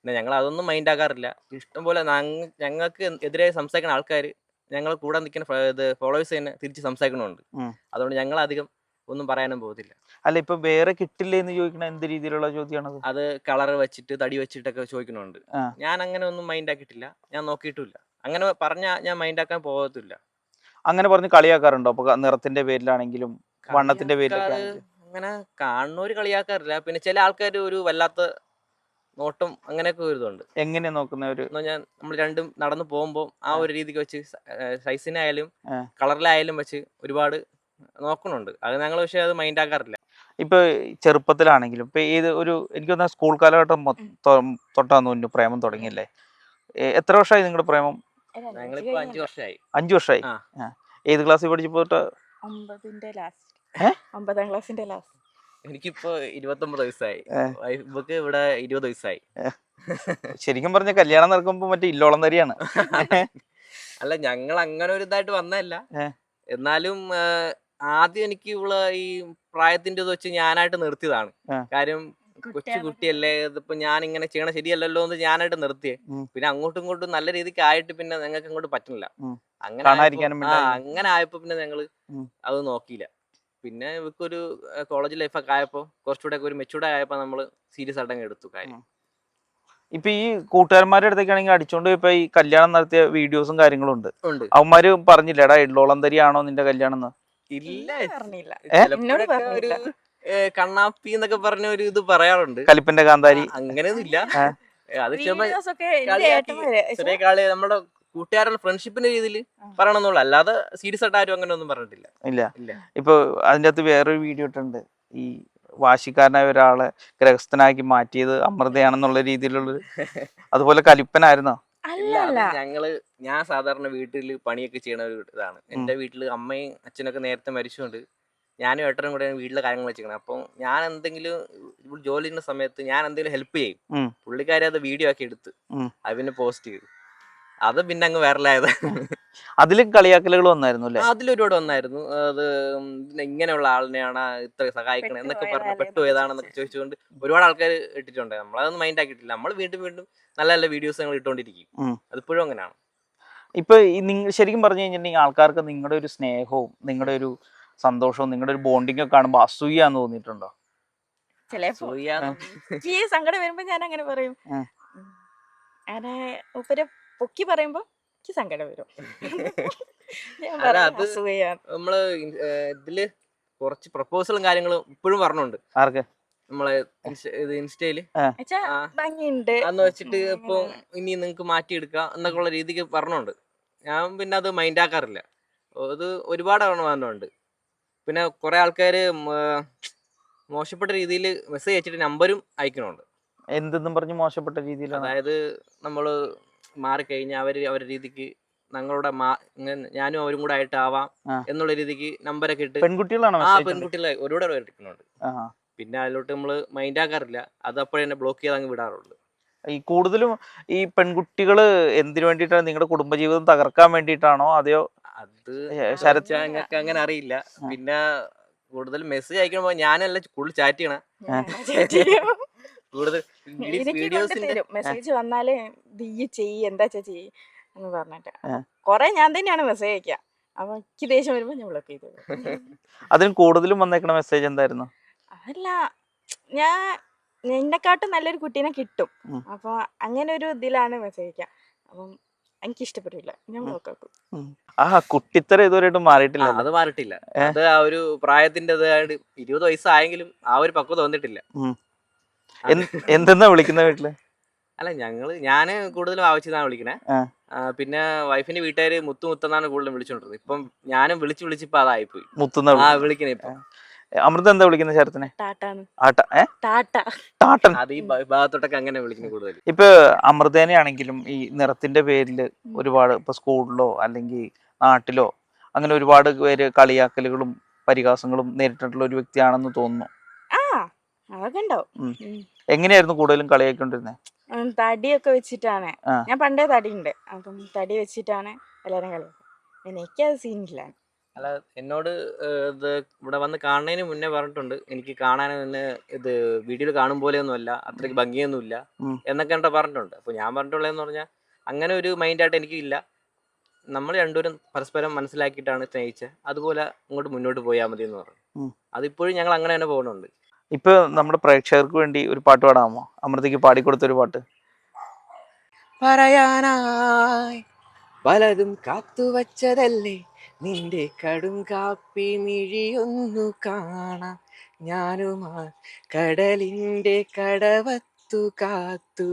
Speaker 2: പിന്നെ ഞങ്ങൾ അതൊന്നും മൈൻഡ് ആക്കാറില്ല. ഇഷ്ടംപോലെ ഞങ്ങ- ഞങ്ങൾക്ക് എതിരെ സംസാരിക്കുന്ന ആൾക്കാർ ഞങ്ങൾ കൂടെ നിൽക്കുന്ന ഇത് ഫോളോവേഴ്സ് തന്നെ തിരിച്ച് സംസാരിക്കണമുണ്ട് അതുകൊണ്ട് ഞങ്ങൾ അധികം ഒന്നും പറയാനും പോകത്തില്ല.
Speaker 1: അല്ല ഇപ്പൊ വേറെ കിട്ടില്ല എന്ന് ചോദിക്കണ എന്ത് രീതിയിലുള്ള ചോദ്യമാണ്
Speaker 2: അത് കളർ വെച്ചിട്ട് തടി വെച്ചിട്ടൊക്കെ ചോദിക്കുന്നുണ്ട് ഞാൻ അങ്ങനെ ഒന്നും മൈൻഡ് ആക്കിയിട്ടില്ല. ഞാൻ നോക്കിയിട്ടില്ല അങ്ങനെ പറഞ്ഞ ഞാൻ മൈൻഡ് ആക്കാൻ പോകത്തില്ല.
Speaker 1: അങ്ങനെ പറഞ്ഞ് കളിയാക്കാറുണ്ടോ? അപ്പൊ നിറത്തിന്റെ പേരിലാണെങ്കിലും വണ്ണത്തിന്റെ പേരിലൊക്കെ
Speaker 2: അങ്ങനെ കാണുന്നവര് കളിയാക്കാറില്ല. പിന്നെ ചില ആൾക്കാർ ഒരു വല്ലാത്ത നോട്ടം അങ്ങനെയൊക്കെ ഒരിതുണ്ട്
Speaker 1: എങ്ങനെ നോക്കുന്ന ഒരു
Speaker 2: ഞാൻ നമ്മൾ രണ്ടും നടന്നു പോകുമ്പോൾ ആ ഒരു രീതിക്ക് വെച്ച് സൈസിനായാലും. കളറിലായാലും വെച്ച് ഒരുപാട് നോക്കണുണ്ട്. അത് ഞങ്ങൾ പക്ഷെ അത് മൈൻഡ് ആക്കാറില്ല.
Speaker 1: ഇപ്പൊ ചെറുപ്പത്തിലാണെങ്കിലും ഇപ്പൊ ഏത് ഒരു എനിക്ക് തോന്നുന്ന സ്കൂൾ കാലഘട്ടം മൊത്തം തൊട്ടാന്ന് തോന്നുന്നു പ്രേമം തുടങ്ങിയല്ലേ? എത്ര വർഷമായി നിങ്ങളുടെ പ്രേമം?
Speaker 2: ഞങ്ങളിപ്പോ അഞ്ചു വർഷമായി
Speaker 1: അഞ്ചു വർഷമായി. ഏത് ക്ലാസ്സിൽ പഠിച്ചപ്പോ പോയിട്ട്
Speaker 3: ഒമ്പതിന്റെ ലാസ്റ്റ്? ഒമ്പതാം ക്ലാസ്സിന്റെ ലാസ്റ്റ്
Speaker 2: എനിക്കിപ്പോ ഇരുപത്തൊമ്പത് വയസ്സായി. ഇവക്ക് ഇവിടെ ഇരുപത് വയസ്സായി.
Speaker 1: ശരിക്കും പറഞ്ഞ കല്യാണം നടക്കുമ്പോ മറ്റേ ഇല്ലോളം തരിയാണ്.
Speaker 2: അല്ല ഞങ്ങൾ അങ്ങനെ ഒരു ഇതായിട്ട് വന്നതല്ല. എന്നാലും ആദ്യം എനിക്ക് ഇവിടെ ഈ പ്രായത്തിന്റെ ഇത് വെച്ച് ഞാനായിട്ട് നിർത്തിയതാണ്. കാര്യം കൊച്ചു കുട്ടിയല്ലേ ഇതിപ്പോ ഞാൻ ഇങ്ങനെ ചെയ്യണ ശരിയല്ലല്ലോ എന്ന് ഞാനായിട്ട് നിർത്തിയേ. പിന്നെ അങ്ങോട്ടും ഇങ്ങോട്ടും നല്ല രീതിക്ക് ആയിട്ട് പിന്നെ ഞങ്ങൾക്ക് അങ്ങോട്ട് പറ്റുന്നില്ല. അങ്ങനെ. അങ്ങനെ ആയപ്പോ പിന്നെ
Speaker 1: ഞങ്ങൾ
Speaker 2: അത് നോക്കിയില്ല. പിന്നെ ഇവക്കൊരു കോളേജ് ലൈഫൊക്കെ ആയപ്പോ കുറച്ചുകൂടെ ഒരു മെച്ചൂർഡ് ആയപ്പോ നമ്മൾ സീരിയസ് ആയിട്ട് അങ്ങ് എടുത്തു കാര്യം.
Speaker 1: ഇപ്പൊ ഈ കൂട്ടുകാരന്മാരുടെ അടുത്തേക്കാണെങ്കിൽ അടിച്ചോണ്ട് ഇപ്പൊ ഈ കല്യാണം നടത്തിയ വീഡിയോസും കാര്യങ്ങളും ഉണ്ട്. അവന്മാര് പറഞ്ഞില്ല എടാ ഇള്ളോളം തരിയാണോ നിന്റെ കല്യാണം
Speaker 2: ഇല്ല കണ്ണാപ്പി എന്നൊക്കെ പറഞ്ഞ ഒരു ഇത് പറയാറുണ്ട്.
Speaker 1: കലിപ്പന്റെ കാന്താരി. അങ്ങനെയൊന്നും.
Speaker 2: ഏ, അത് ചെറിയ കാളി നമ്മുടെ കൂട്ടുകാരുടെ ഫ്രണ്ട്ഷിപ്പിന്റെ രീതിയിൽ. പറയണമെന്നുള്ള. അല്ലാതെ സീരിയസ് ആയിട്ട് ആരും അങ്ങനെ ഒന്നും പറഞ്ഞിട്ടില്ല.
Speaker 1: ഇല്ല.
Speaker 2: ഇല്ല.
Speaker 1: ഇപ്പൊ അതിന്റെ അകത്ത് വേറൊരു വീഡിയോ ഇട്ടുണ്ട്. ഈ വാശിക്കാരനായ ഒരാളെ ഗ്രഹസ്ഥനാക്കി മാറ്റിയത് അമൃതയാണെന്നുള്ള രീതിയിലുള്ള അതുപോലെ കലിപ്പനായിരുന്നോ?
Speaker 3: അല്ല അല്ല.
Speaker 2: ഞങ്ങൾ ഞാൻ സാധാരണ വീട്ടിൽ പണിയൊക്കെ ചെയ്യണ ഒരു ഇതാണ്. എന്റെ വീട്ടിൽ അമ്മയും അച്ഛനൊക്കെ നേരത്തെ മരിച്ചുകൊണ്ട് ഞാനും ഏട്ടനും കൂടെ വീട്ടിലെ കാര്യങ്ങൾ വെച്ചിരിക്കണം അപ്പം ഞാൻ എന്തെങ്കിലും ജോലി ചെയ്യുന്ന സമയത്ത് ഞാൻ എന്തെങ്കിലും ഹെൽപ്പ് ചെയ്യും.
Speaker 1: പുള്ളിക്കാരെ
Speaker 2: പുള്ളിക്കാരി അത് വീഡിയോ ആക്കി എടുത്ത്. അതിനെ പോസ്റ്റ് ചെയ്തു. അത് പിന്നെ അങ്ങ് വൈറലായത്.
Speaker 1: അതിലും കളിയാക്കലുകൾ വന്നായിരുന്നു അല്ലേ?
Speaker 2: അതിലൊരുപാട് വന്നായിരുന്നു. അത് ഇങ്ങനെയുള്ള ആളിനെയാണ് ഇത്ര സഹായിക്കണേ എന്നൊക്കെ പറഞ്ഞു
Speaker 3: പെട്ടു
Speaker 2: പെട്ടുപോയതാണെന്നൊക്കെ ചോദിച്ചുകൊണ്ട് ഒരുപാട് ആൾക്കാർ ഇട്ടിട്ടുണ്ട്. നമ്മളതൊന്നും മൈൻഡ് ആക്കിയിട്ടില്ല. നമ്മൾ വീണ്ടും വീണ്ടും നല്ല നല്ല വീഡിയോസ് ഞങ്ങൾ ഇട്ടുകൊണ്ടിരിക്കും. അതിപ്പോഴും അങ്ങനെയാണ്.
Speaker 1: ഇപ്പൊ നിങ്ങൾ ശരിക്കും പറഞ്ഞു കഴിഞ്ഞിട്ടുണ്ടെങ്കിൽ ആൾക്കാർക്ക് നിങ്ങളുടെ ഒരു സ്നേഹവും നിങ്ങളുടെ ഒരു സന്തോഷവും നിങ്ങളുടെ ഒരു ബോണ്ടിങ് ഒക്കെ കാണുമ്പോൾ അസൂയാന്ന് തോന്നിയിട്ടുണ്ടോ?
Speaker 3: ചിലപ്പോ. സങ്കടം വരുമ്പോ ഞാൻ അങ്ങനെ പറയും. അങ്ങനെ ഉപ്പരെ പൊക്കി പറയുമ്പോ എനിക്ക് സങ്കടം വരും. ഞാൻ
Speaker 2: നമ്മൾ ഇതിൽ കുറച്ച് പ്രപ്പോസലും കാര്യങ്ങളും ഇപ്പോഴും പറഞ്ഞുണ്ട്.
Speaker 1: ആർക്ക്?
Speaker 2: നമ്മളെ ഇത് ഇൻസ്റ്റയിൽ.
Speaker 3: ഭംഗിയുണ്ട്.
Speaker 2: അന്ന് വെച്ചിട്ട് ഇപ്പൊ ഇനി നിങ്ങക്ക് മാറ്റിയെടുക്കാം എന്നൊക്കെ ഉള്ള രീതിക്ക് പറഞ്ഞുണ്ട്. ഞാൻ പിന്നെ അത് മൈൻഡ് ആക്കാറില്ല അത് ഒരുപാട് തവണ വന്നിട്ടുണ്ട് പിന്നെ കുറെ ആൾക്കാര് മോശപ്പെട്ട രീതിയിൽ മെസ്സേജ് അയച്ചിട്ട് നമ്പരും അയക്കണുണ്ട്.
Speaker 1: എന്തെന്നും പറഞ്ഞ് മോശപ്പെട്ട രീതിയിൽ
Speaker 2: അതായത് നമ്മൾ മാറിക്കഴിഞ്ഞാൽ അവർ അവരുടെ രീതിക്ക് ഞങ്ങളുടെ ഞാനും അവരും കൂടെ ആയിട്ടാവാം. എന്നുള്ള രീതിക്ക് നമ്പരൊക്കെ ഇട്ട്
Speaker 1: പെൺകുട്ടികളാണ്
Speaker 2: ആ പെൺകുട്ടികളെ ഒരുപാട് പേര് എടുക്കുന്നുണ്ട്.
Speaker 1: ആഹാ.
Speaker 2: പിന്നെ അതിലോട്ട് നമ്മൾ മൈൻഡ് ആക്കാറില്ല. അത് അപ്പോഴേ തന്നെ ബ്ലോക്ക് ചെയ്ത് അങ്ങ് വിടാറുള്ളൂ.
Speaker 1: ഈ കൂടുതലും ഈ പെൺകുട്ടികൾ എന്തിനു വേണ്ടിട്ടാണ് നിങ്ങളുടെ കുടുംബജീവിതം തകർക്കാൻ വേണ്ടിയിട്ടാണോ? അതെയോ?
Speaker 2: അത്
Speaker 1: ശരത്
Speaker 2: ഞങ്ങൾക്ക് അങ്ങനെ അറിയില്ല. പിന്നെ കൂടുതൽ മെസ്സേജ് അയക്കുമ്പോ ഞാനല്ല കൂടുതൽ ചാറ്റ് ചെയ്യണ. കൂടുതൽ
Speaker 3: എനിക്ക് കൊണ്ടുതരും. മെസ്സേജ് വന്നാലേ നീ ചെയ്യ് എന്താ ചെയ്യ് എന്ന് പറഞ്ഞിട്ട്. കൊറേ ഞാൻ തന്നെയാണ് മെസ്സേജ് അയക്കുക അപ്പൊ എനിക്ക് ദേഷ്യം വരുമ്പോ ഞാൻ ബ്ലോക്ക് ചെയ്തു
Speaker 1: അതിന് കൂടുതലും വന്നേക്കണ മെസ്സേജ് എന്തായിരുന്നു?
Speaker 3: അതല്ല ഞാൻ എന്നെക്കാട്ടും നല്ലൊരു കുട്ടീനെ കിട്ടും. അപ്പൊ അങ്ങനെ ഒരു ഇതിലാണ് മെസ്സേജ് അയക്കാം. അപ്പം എനിക്ക് ഇഷ്ടപ്പെട്ടില്ല. ഞാൻ
Speaker 1: നോക്കാക്കും
Speaker 3: ബ്ലോക്ക് ആക്കും.
Speaker 1: ആ കുട്ടിത്തരം ഇതുവരെയായിട്ടും മാറിയിട്ടില്ല
Speaker 2: അത് മാറിയിട്ടില്ല. അത് ആ ഒരു പ്രായത്തിന്റെ ഇതായിട്ട് ഇരുപത് വയസ്സായെങ്കിലും ആ ഒരു പക്വത വന്നിട്ടില്ല.
Speaker 1: എന്തെന്നാ വിളിക്കുന്ന വീട്ടിൽ?
Speaker 2: അല്ല ഞങ്ങൾ ഞാൻ കൂടുതലും ആവശ്യത്തിനാണ് വിളിക്കണേ പിന്നെ വൈഫിന്റെ വീട്ടുകാര് മുത്തു മുത്തെന്നാണ് കൂടുതലും വിളിച്ചോണ്ടിരുന്നത്. ഇപ്പം ഞാനും വിളിച്ച് വിളിച്ചിപ്പോ അതായിപ്പോയി.
Speaker 1: മുത്തുന്ന
Speaker 2: ആ വിളിക്കണേ ഇപ്പൊ.
Speaker 1: അമൃത എന്താ വിളിക്കുന്ന ശരത്തിനെ?
Speaker 2: ഭാഗത്തോട്ടൊക്കെ അങ്ങനെ വിളിക്കുന്നത് കൂടുതൽ
Speaker 1: ഇപ്പൊ അമൃതേനെ ആണെങ്കിലും ഈ നിറത്തിന്റെ പേരിൽ ഒരുപാട് ഇപ്പൊ സ്കൂളിലോ അല്ലെങ്കിൽ നാട്ടിലോ അങ്ങനെ ഒരുപാട് പേര് കളിയാക്കലുകളും പരിഹാസങ്ങളും നേരിട്ടിട്ടുള്ള ഒരു വ്യക്തിയാണെന്ന് തോന്നുന്നു.
Speaker 3: അതൊക്കെ ഉണ്ടാവും.
Speaker 1: എങ്ങനെയായിരുന്നു കൂടുതലും കളിയാക്കൊണ്ടിരുന്നത്
Speaker 3: തടിയൊക്കെ വെച്ചിട്ടാണ്. ഞാൻ പണ്ടേ തടി ഉണ്ട് അപ്പം തടി വെച്ചിട്ടാണ് എല്ലാരും കളി എനിക്ക് എനിക്കത് സീനില്ല.
Speaker 2: അല്ല എന്നോട് ഇത് ഇവിടെ വന്ന് കാണുന്നതിന് മുന്നേ പറഞ്ഞിട്ടുണ്ട്. എനിക്ക് കാണാൻ തന്നെ ഇത് വീഡിയോയിൽ കാണും പോലെയൊന്നുമല്ല. അത്രയ്ക്ക് ഭംഗിയൊന്നുമില്ല.
Speaker 1: ഇല്ല
Speaker 2: എന്നൊക്കെ എന്താ പറഞ്ഞിട്ടുണ്ട്. അപ്പോൾ ഞാൻ പറഞ്ഞിട്ടുള്ളതെന്ന് പറഞ്ഞാൽ അങ്ങനെ ഒരു മൈൻഡായിട്ട് എനിക്കില്ല. നമ്മൾ രണ്ടുപേരും പരസ്പരം മനസ്സിലാക്കിയിട്ടാണ് സ്നേഹിച്ചത്. അതുപോലെ ഇങ്ങോട്ട് മുന്നോട്ട് പോയാൽ മതി എന്ന്. പറഞ്ഞു അതിപ്പോഴും ഞങ്ങൾ അങ്ങനെ തന്നെ പോകുന്നുണ്ട്.
Speaker 1: ഇപ്പൊ നമ്മുടെ പ്രേക്ഷകർക്ക് വേണ്ടി ഒരു പാട്ട് പാടാമോ? അമൃതയ്ക്ക് പാടിക്കൊടുത്ത ഒരു പാട്ട്.
Speaker 4: പറയാനായി പലതും കാത്തുവച്ചതല്ലേ നിന്റെ കടും കാപ്പി മിഴിയൊന്നു കാണാം. ഞാനുമാ കടലിന്റെ കടവത്തു കാത്തു.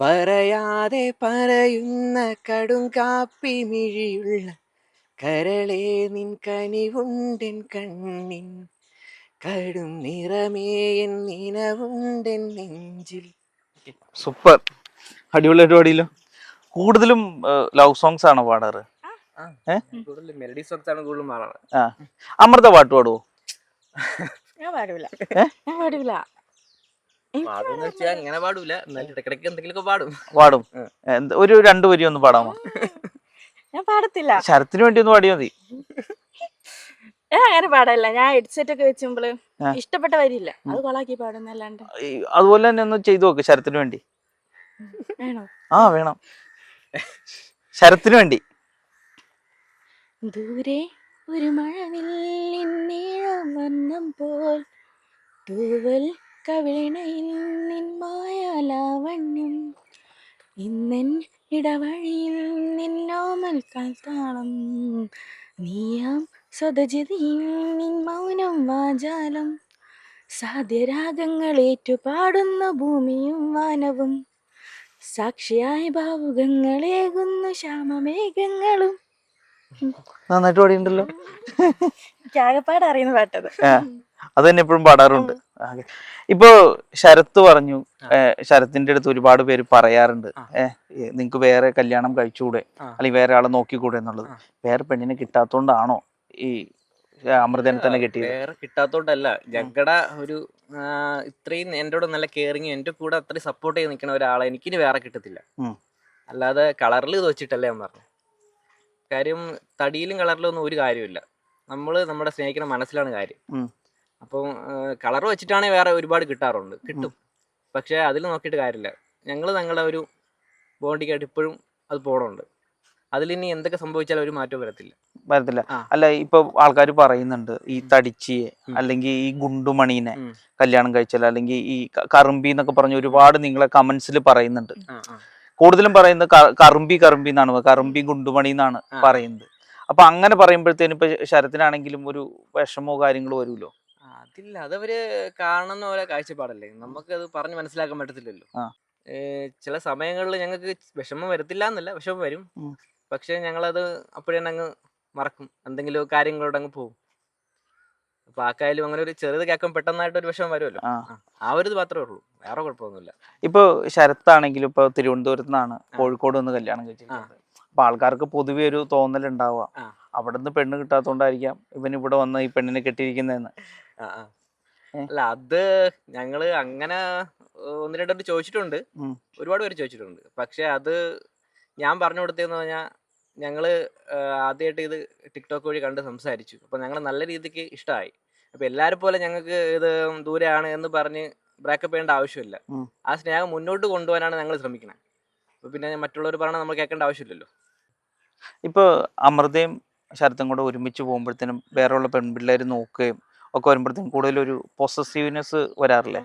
Speaker 4: പറയാതെ പറയുന്ന കടും കാപ്പി മിഴിയുള്ള കരളേ നിൻ കനിവുണ്ടൻ കണ്ണിൻ കടും നിറമേയൻ നിനവുണ്ടൻ നെഞ്ചിൽ.
Speaker 1: സൂപ്പർ. അടിപൊളിയായിട്ട് പാടിയല്ലോ. കൂടുതലും ലവ് സോങ്സ് ആണോ പാടാറ്?
Speaker 2: മെലഡി സോങ്സ് ആണ് കൂടുതലും പാടാറ്.
Speaker 1: ആ. അമൃത പാട്ട് പാടുവോ?
Speaker 3: ഞാൻ
Speaker 1: പാടില്ല
Speaker 3: ഞാൻ
Speaker 2: പാടില്ല. അങ്ങനെ പാടൂല. എന്നാലും ഇടയ്ക്കിടയ്ക്ക് എന്തെങ്കിലുമൊക്കെ പാടും.
Speaker 1: പാടും. ഒരു രണ്ടു വരി ഒന്ന് പാടാമോ?
Speaker 3: ഞാൻ പാടത്തില്ല.
Speaker 1: ശരത്തിന് വേണ്ടി ഒന്ന് പാടിയാ മതി.
Speaker 3: അങ്ങനെ പാടല്ല ഞാൻ ഹെഡ്സെറ്റ് ഒക്കെ വെച്ചുമ്പോൾ
Speaker 1: ആ.
Speaker 3: ഇഷ്ടപ്പെട്ട വരില്ല അത് കൊളാക്കി പാടുന്നല്ലാണ്ട്
Speaker 1: അതുപോലെ തന്നെ ഒന്ന് ചെയ്തു നോക്ക് ശരത്തിന് വേണ്ടി.
Speaker 3: വേണോ?
Speaker 1: ആ വേണം. ശരത്തിന് വേണ്ടി.
Speaker 3: ദൂരെ ഒരു മഴവില്ലിൻ നീളം വർണം പോൽ. തൂവൽ കവിളിണയിൽ നിൻ മായാലാവണ്യം ഇന്നൻ ഇടവഴിയിൽ നിന്നോമൽ കാൽത്താളം. നീയാം സ്വതജിതിയിൽ നിൻ മൗനം വാചാലം. സാധ്യരാഗങ്ങൾ ഏറ്റുപാടുന്ന ഭൂമിയും വാനവും. സാക്ഷിയായ ഭാവുകങ്ങളേകുന്നു ശ്യാമമേഘങ്ങളും.
Speaker 1: നന്നായിട്ട് പാടിയിട്ടുണ്ടല്ലോ.
Speaker 3: ആകെപ്പാട് അറിയുന്ന പാട്ടത്.
Speaker 1: അത് തന്നെ എപ്പോഴും പാടാറുണ്ട്. ഇപ്പോ ശരത്ത് പറഞ്ഞു ശരത്തിന്റെ അടുത്ത് ഒരുപാട് പേര് പറയാറുണ്ട്. നിങ്ങക്ക് വേറെ കല്യാണം കഴിച്ചുകൂടെ. അല്ലെങ്കിൽ വേറെ ആളെ നോക്കിക്കൂടെ എന്നുള്ളത്. വേറെ പെണ്ണിനെ കിട്ടാത്തോണ്ടാണോ? ഈ അമൃതനെ തന്നെ കിട്ടി
Speaker 2: വേറെ കിട്ടാത്തോണ്ടല്ല. ഞങ്ങളുടെ ഒരു ഇത്രയും എന്റെ കൂടെ നല്ല കെയറിങ് എന്റെ കൂടെ അത്രയും സപ്പോർട്ട് ചെയ്ത് നിൽക്കുന്ന ഒരാളെ എനിക്കിനി വേറെ കിട്ടത്തില്ല. അല്ലാതെ കളറിൽ ഇത് വെച്ചിട്ടല്ല ഞാൻ പറഞ്ഞു. കാര്യം തടിയിലും കളറിലും ഒന്നും ഒരു കാര്യമില്ല നമ്മൾ നമ്മുടെ സ്നേഹിക്കുന്ന മനസ്സിലാണ് കാര്യം. അപ്പം കളർ വെച്ചിട്ടാണെങ്കിൽ വേറെ ഒരുപാട് കിട്ടാറുണ്ട്. കിട്ടും. പക്ഷേ അതിൽ നോക്കിയിട്ട് കാര്യമില്ല. ഞങ്ങൾ ഞങ്ങളുടെ ഒരു ബോണ്ടിക്കായിട്ട് ഇപ്പോഴും അത് പോകണുണ്ട് അതിലിനി എന്തൊക്കെ സംഭവിച്ചാലും ഒരു മാറ്റവും വരത്തില്ല.
Speaker 1: വരത്തില്ല. അല്ല ഇപ്പൊ ആൾക്കാർ പറയുന്നുണ്ട് ഈ തടിച്ചിയെ അല്ലെങ്കിൽ ഈ ഗുണ്ടുമണീനെ കല്യാണം കഴിച്ചാൽ അല്ലെങ്കിൽ ഈ കറുമ്പി എന്നൊക്കെ പറഞ്ഞ് ഒരുപാട് നിങ്ങളെ കമന്റ്സിൽ പറയുന്നുണ്ട്. കൂടുതലും പറയുന്നത് കറുമ്പി കറുമ്പി എന്നാണ് കറുമ്പി ഗുണ്ടുമണി എന്നാണ്. പറയുന്നത്. അപ്പൊ അങ്ങനെ പറയുമ്പോഴത്തേനും ഇപ്പൊ ശരത്തിനാണെങ്കിലും ഒരു വിഷമോ കാര്യങ്ങളോ വരുമല്ലോ?
Speaker 2: അതില്ല. അതവര് കാണുന്ന പോലെ കാഴ്ചപ്പാടല്ലേ? നമുക്ക് അത് പറഞ്ഞ് മനസ്സിലാക്കാൻ പറ്റത്തില്ലല്ലോ. ചില സമയങ്ങളിൽ ഞങ്ങൾക്ക് വിഷമം വരത്തില്ല എന്നല്ല വിഷമം വരും. പക്ഷെ ഞങ്ങളത് അപ്പോഴേ അങ്ങ് മറക്കും. എന്തെങ്കിലും കാര്യങ്ങളോട് അങ്ങ് പോകും. അപ്പൊ ആ കാര്യം അങ്ങനെ ഒരു ചെറുത് കേൾക്കാൻ പെട്ടെന്നായിട്ട് ഒരു വിഷമം വരുമല്ലോ.
Speaker 1: ആ.
Speaker 2: ഒരു ഇത് മാത്രമേ ഉള്ളൂ. വേറെ കുഴപ്പമൊന്നുമില്ല.
Speaker 1: ഇപ്പൊ ശരത്താണെങ്കിലും ഇപ്പൊ തിരുവനന്തപുരത്ത് നിന്നാണ് കോഴിക്കോട് നിന്ന് കല്യാണം കഴിച്ചിരിക്കുന്നത്. അപ്പൊ ആൾക്കാർക്ക് പൊതുവെ ഒരു തോന്നൽ ഉണ്ടാവുക. അവിടെ നിന്ന് പെണ്ണ് കിട്ടാത്തോണ്ടായിരിക്കാം ഇവൻ ഇവിടെ വന്ന് ഈ പെണ്ണിനെ കെട്ടിയിരിക്കുന്നതെന്ന്.
Speaker 2: അല്ല അത് ഞങ്ങൾ അങ്ങനെ ഒന്ന് രണ്ടു ചോദിച്ചിട്ടുണ്ട്. ഒരുപാട് പേര് ചോദിച്ചിട്ടുണ്ട്. പക്ഷെ അത് ഞാൻ പറഞ്ഞു കൊടുത്തതെന്ന് പറഞ്ഞാൽ ഞങ്ങൾ ആദ്യമായിട്ട് ഇത് ടിക്ടോക്ക് വഴി കണ്ട് സംസാരിച്ചു. അപ്പൊ ഞങ്ങൾ നല്ല രീതിക്ക് ഇഷ്ടമായി അപ്പൊ എല്ലാരും പോലെ ഞങ്ങൾക്ക് ഇത് ദൂരെയാണ് എന്ന് പറഞ്ഞ് ബ്രേക്കപ്പ് ചെയ്യേണ്ട ആവശ്യമില്ല. ആ സ്നേഹം മുന്നോട്ട് കൊണ്ടുപോകാനാണ് ഞങ്ങൾ ശ്രമിക്കുന്നത് അപ്പൊ പിന്നെ മറ്റുള്ളവർ പറഞ്ഞാൽ നമ്മൾ കേൾക്കേണ്ട ആവശ്യമില്ലല്ലോ.
Speaker 1: ഇപ്പൊ അമൃതയും ശരത്തും കൂടെ ഒരുമിച്ച് പോകുമ്പോഴത്തേനും വേറെയുള്ള പെൺപിള്ളേർ നോക്കുകയും ഒക്കെ വരുമ്പോഴത്തേനും കൂടുതൽ ഒരു പൊസസീവ്നെസ് വരാറില്ലേ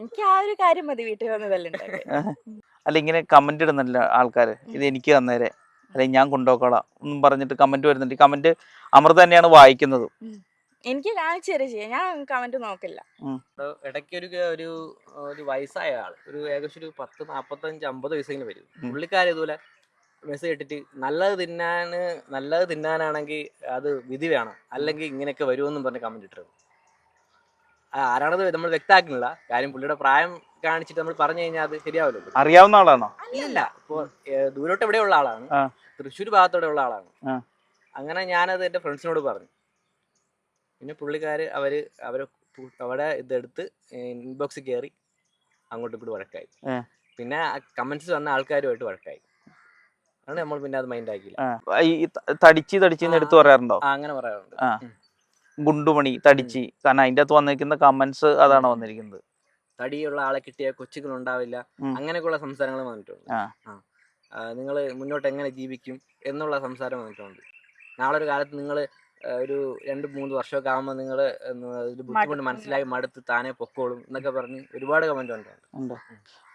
Speaker 3: എനിക്ക് ആ ഒരു കാര്യം മതി വീട്ടിൽ വന്നതല്ലേ
Speaker 1: അല്ല ഇങ്ങനെ കമന്റ് ഇടുന്നില്ല ആൾക്കാർ ഇത് എനിക്ക് തന്നേരെ. അല്ലെങ്കിൽ ഞാൻ കൊണ്ടുപോക്കോളാം ഒന്നും പറഞ്ഞിട്ട് കമന്റ് വരുന്നുണ്ട്. ഈ കമന്റ് അമൃത തന്നെയാണ് വായിക്കുന്നത്.
Speaker 3: എനിക്ക് കാണിച്ചു തരും ചെയ്യാം? ഞാൻ കമന്റ് നോക്കില്ല.
Speaker 2: ഇടയ്ക്ക് ഒരു ഒരു ഒരു വയസ്സായ ആൾ ഒരു ഏകദേശം ഒരു പത്ത് നാൽപ്പത്തഞ്ച് അമ്പത് വയസ്സെങ്കിലും വരും. പുള്ളിക്കാർ ഇതുപോലെ മെസ്സേജ് ഇട്ടിട്ട് നല്ലത് തിന്നാന് നല്ലത് തിന്നാനാണെങ്കിൽ അത് വിധി വേണം. അല്ലെങ്കിൽ ഇങ്ങനെയൊക്കെ വരുമെന്നും പറഞ്ഞ് കമന്റ് ഇട്ടത് ആ, ആരാണത് നമ്മൾ വ്യക്തമാക്കുന്നില്ല കാര്യം പുള്ളിയുടെ പ്രായം കാണിച്ചിട്ട് നമ്മൾ പറഞ്ഞു കഴിഞ്ഞാൽ അത് ശരിയാവില്ലല്ലോ
Speaker 1: അറിയാവുന്ന ആളാണോ?
Speaker 2: ഇല്ല ഇപ്പൊ ദൂരോട്ട് എവിടെയുള്ള ആളാണ്.
Speaker 1: ആ.
Speaker 2: തൃശ്ശൂർ ഭാഗത്തോടെ ഉള്ള ആളാണ്.
Speaker 1: ആ.
Speaker 2: അങ്ങനെ ഞാനത് എന്റെ ഫ്രണ്ട്സിനോട് പറഞ്ഞു. പിന്നെ പുള്ളിക്കാര് അവർ അവരെ പു- അവിടെ ഇതെടുത്ത് ഇൻബോക്സ് കയറി അങ്ങോട്ട് ഇങ്ങോട്ട് വഴക്കായി.
Speaker 1: ഏ.
Speaker 2: പിന്നെ കമന്റ്സ് വന്ന ആൾക്കാരുമായിട്ട് വഴക്കായി. അതാണ് നമ്മൾ പിന്നെ അത് മൈൻഡ് ആക്കിയില്ല.
Speaker 1: ആ, ഈ ത- തടിച്ച് തടിച്ചിന്ന് എടുത്ത് പറയാറുണ്ടോ?
Speaker 2: ആ അങ്ങനെ പറയാറുണ്ട്.
Speaker 1: ആ.
Speaker 2: ഉം.
Speaker 1: ഗുണ്ടുമണി തടിച്ച്. കാരണം അതിന്റെ അകത്ത് വന്നിരിക്കുന്ന കമന്റ്സ് അതാണ് വന്നിരിക്കുന്നത്.
Speaker 2: തടിയുള്ള ആളെ കിട്ടിയ കൊച്ചുകൾ ഉണ്ടാവില്ല. അങ്ങനെയൊക്കെയുള്ള സംസാരങ്ങൾ വന്നിട്ടുണ്ട്. നിങ്ങൾ മുന്നോട്ട് എങ്ങനെ ജീവിക്കും എന്നുള്ള സംസാരം വന്നിട്ടുണ്ട്. നാളെ ഒരു കാലത്ത് നിങ്ങൾ ഒരു രണ്ട് മൂന്ന് വർഷമൊക്കെ ആകുമ്പോൾ നിങ്ങൾ ബുദ്ധിമുട്ട്. മനസ്സിലായി മടുത്ത് താനെ പൊക്കോളും എന്നൊക്കെ പറഞ്ഞ് ഒരുപാട് കമന്റ് വന്നിട്ടുണ്ട്.
Speaker 1: ഉണ്ടോ.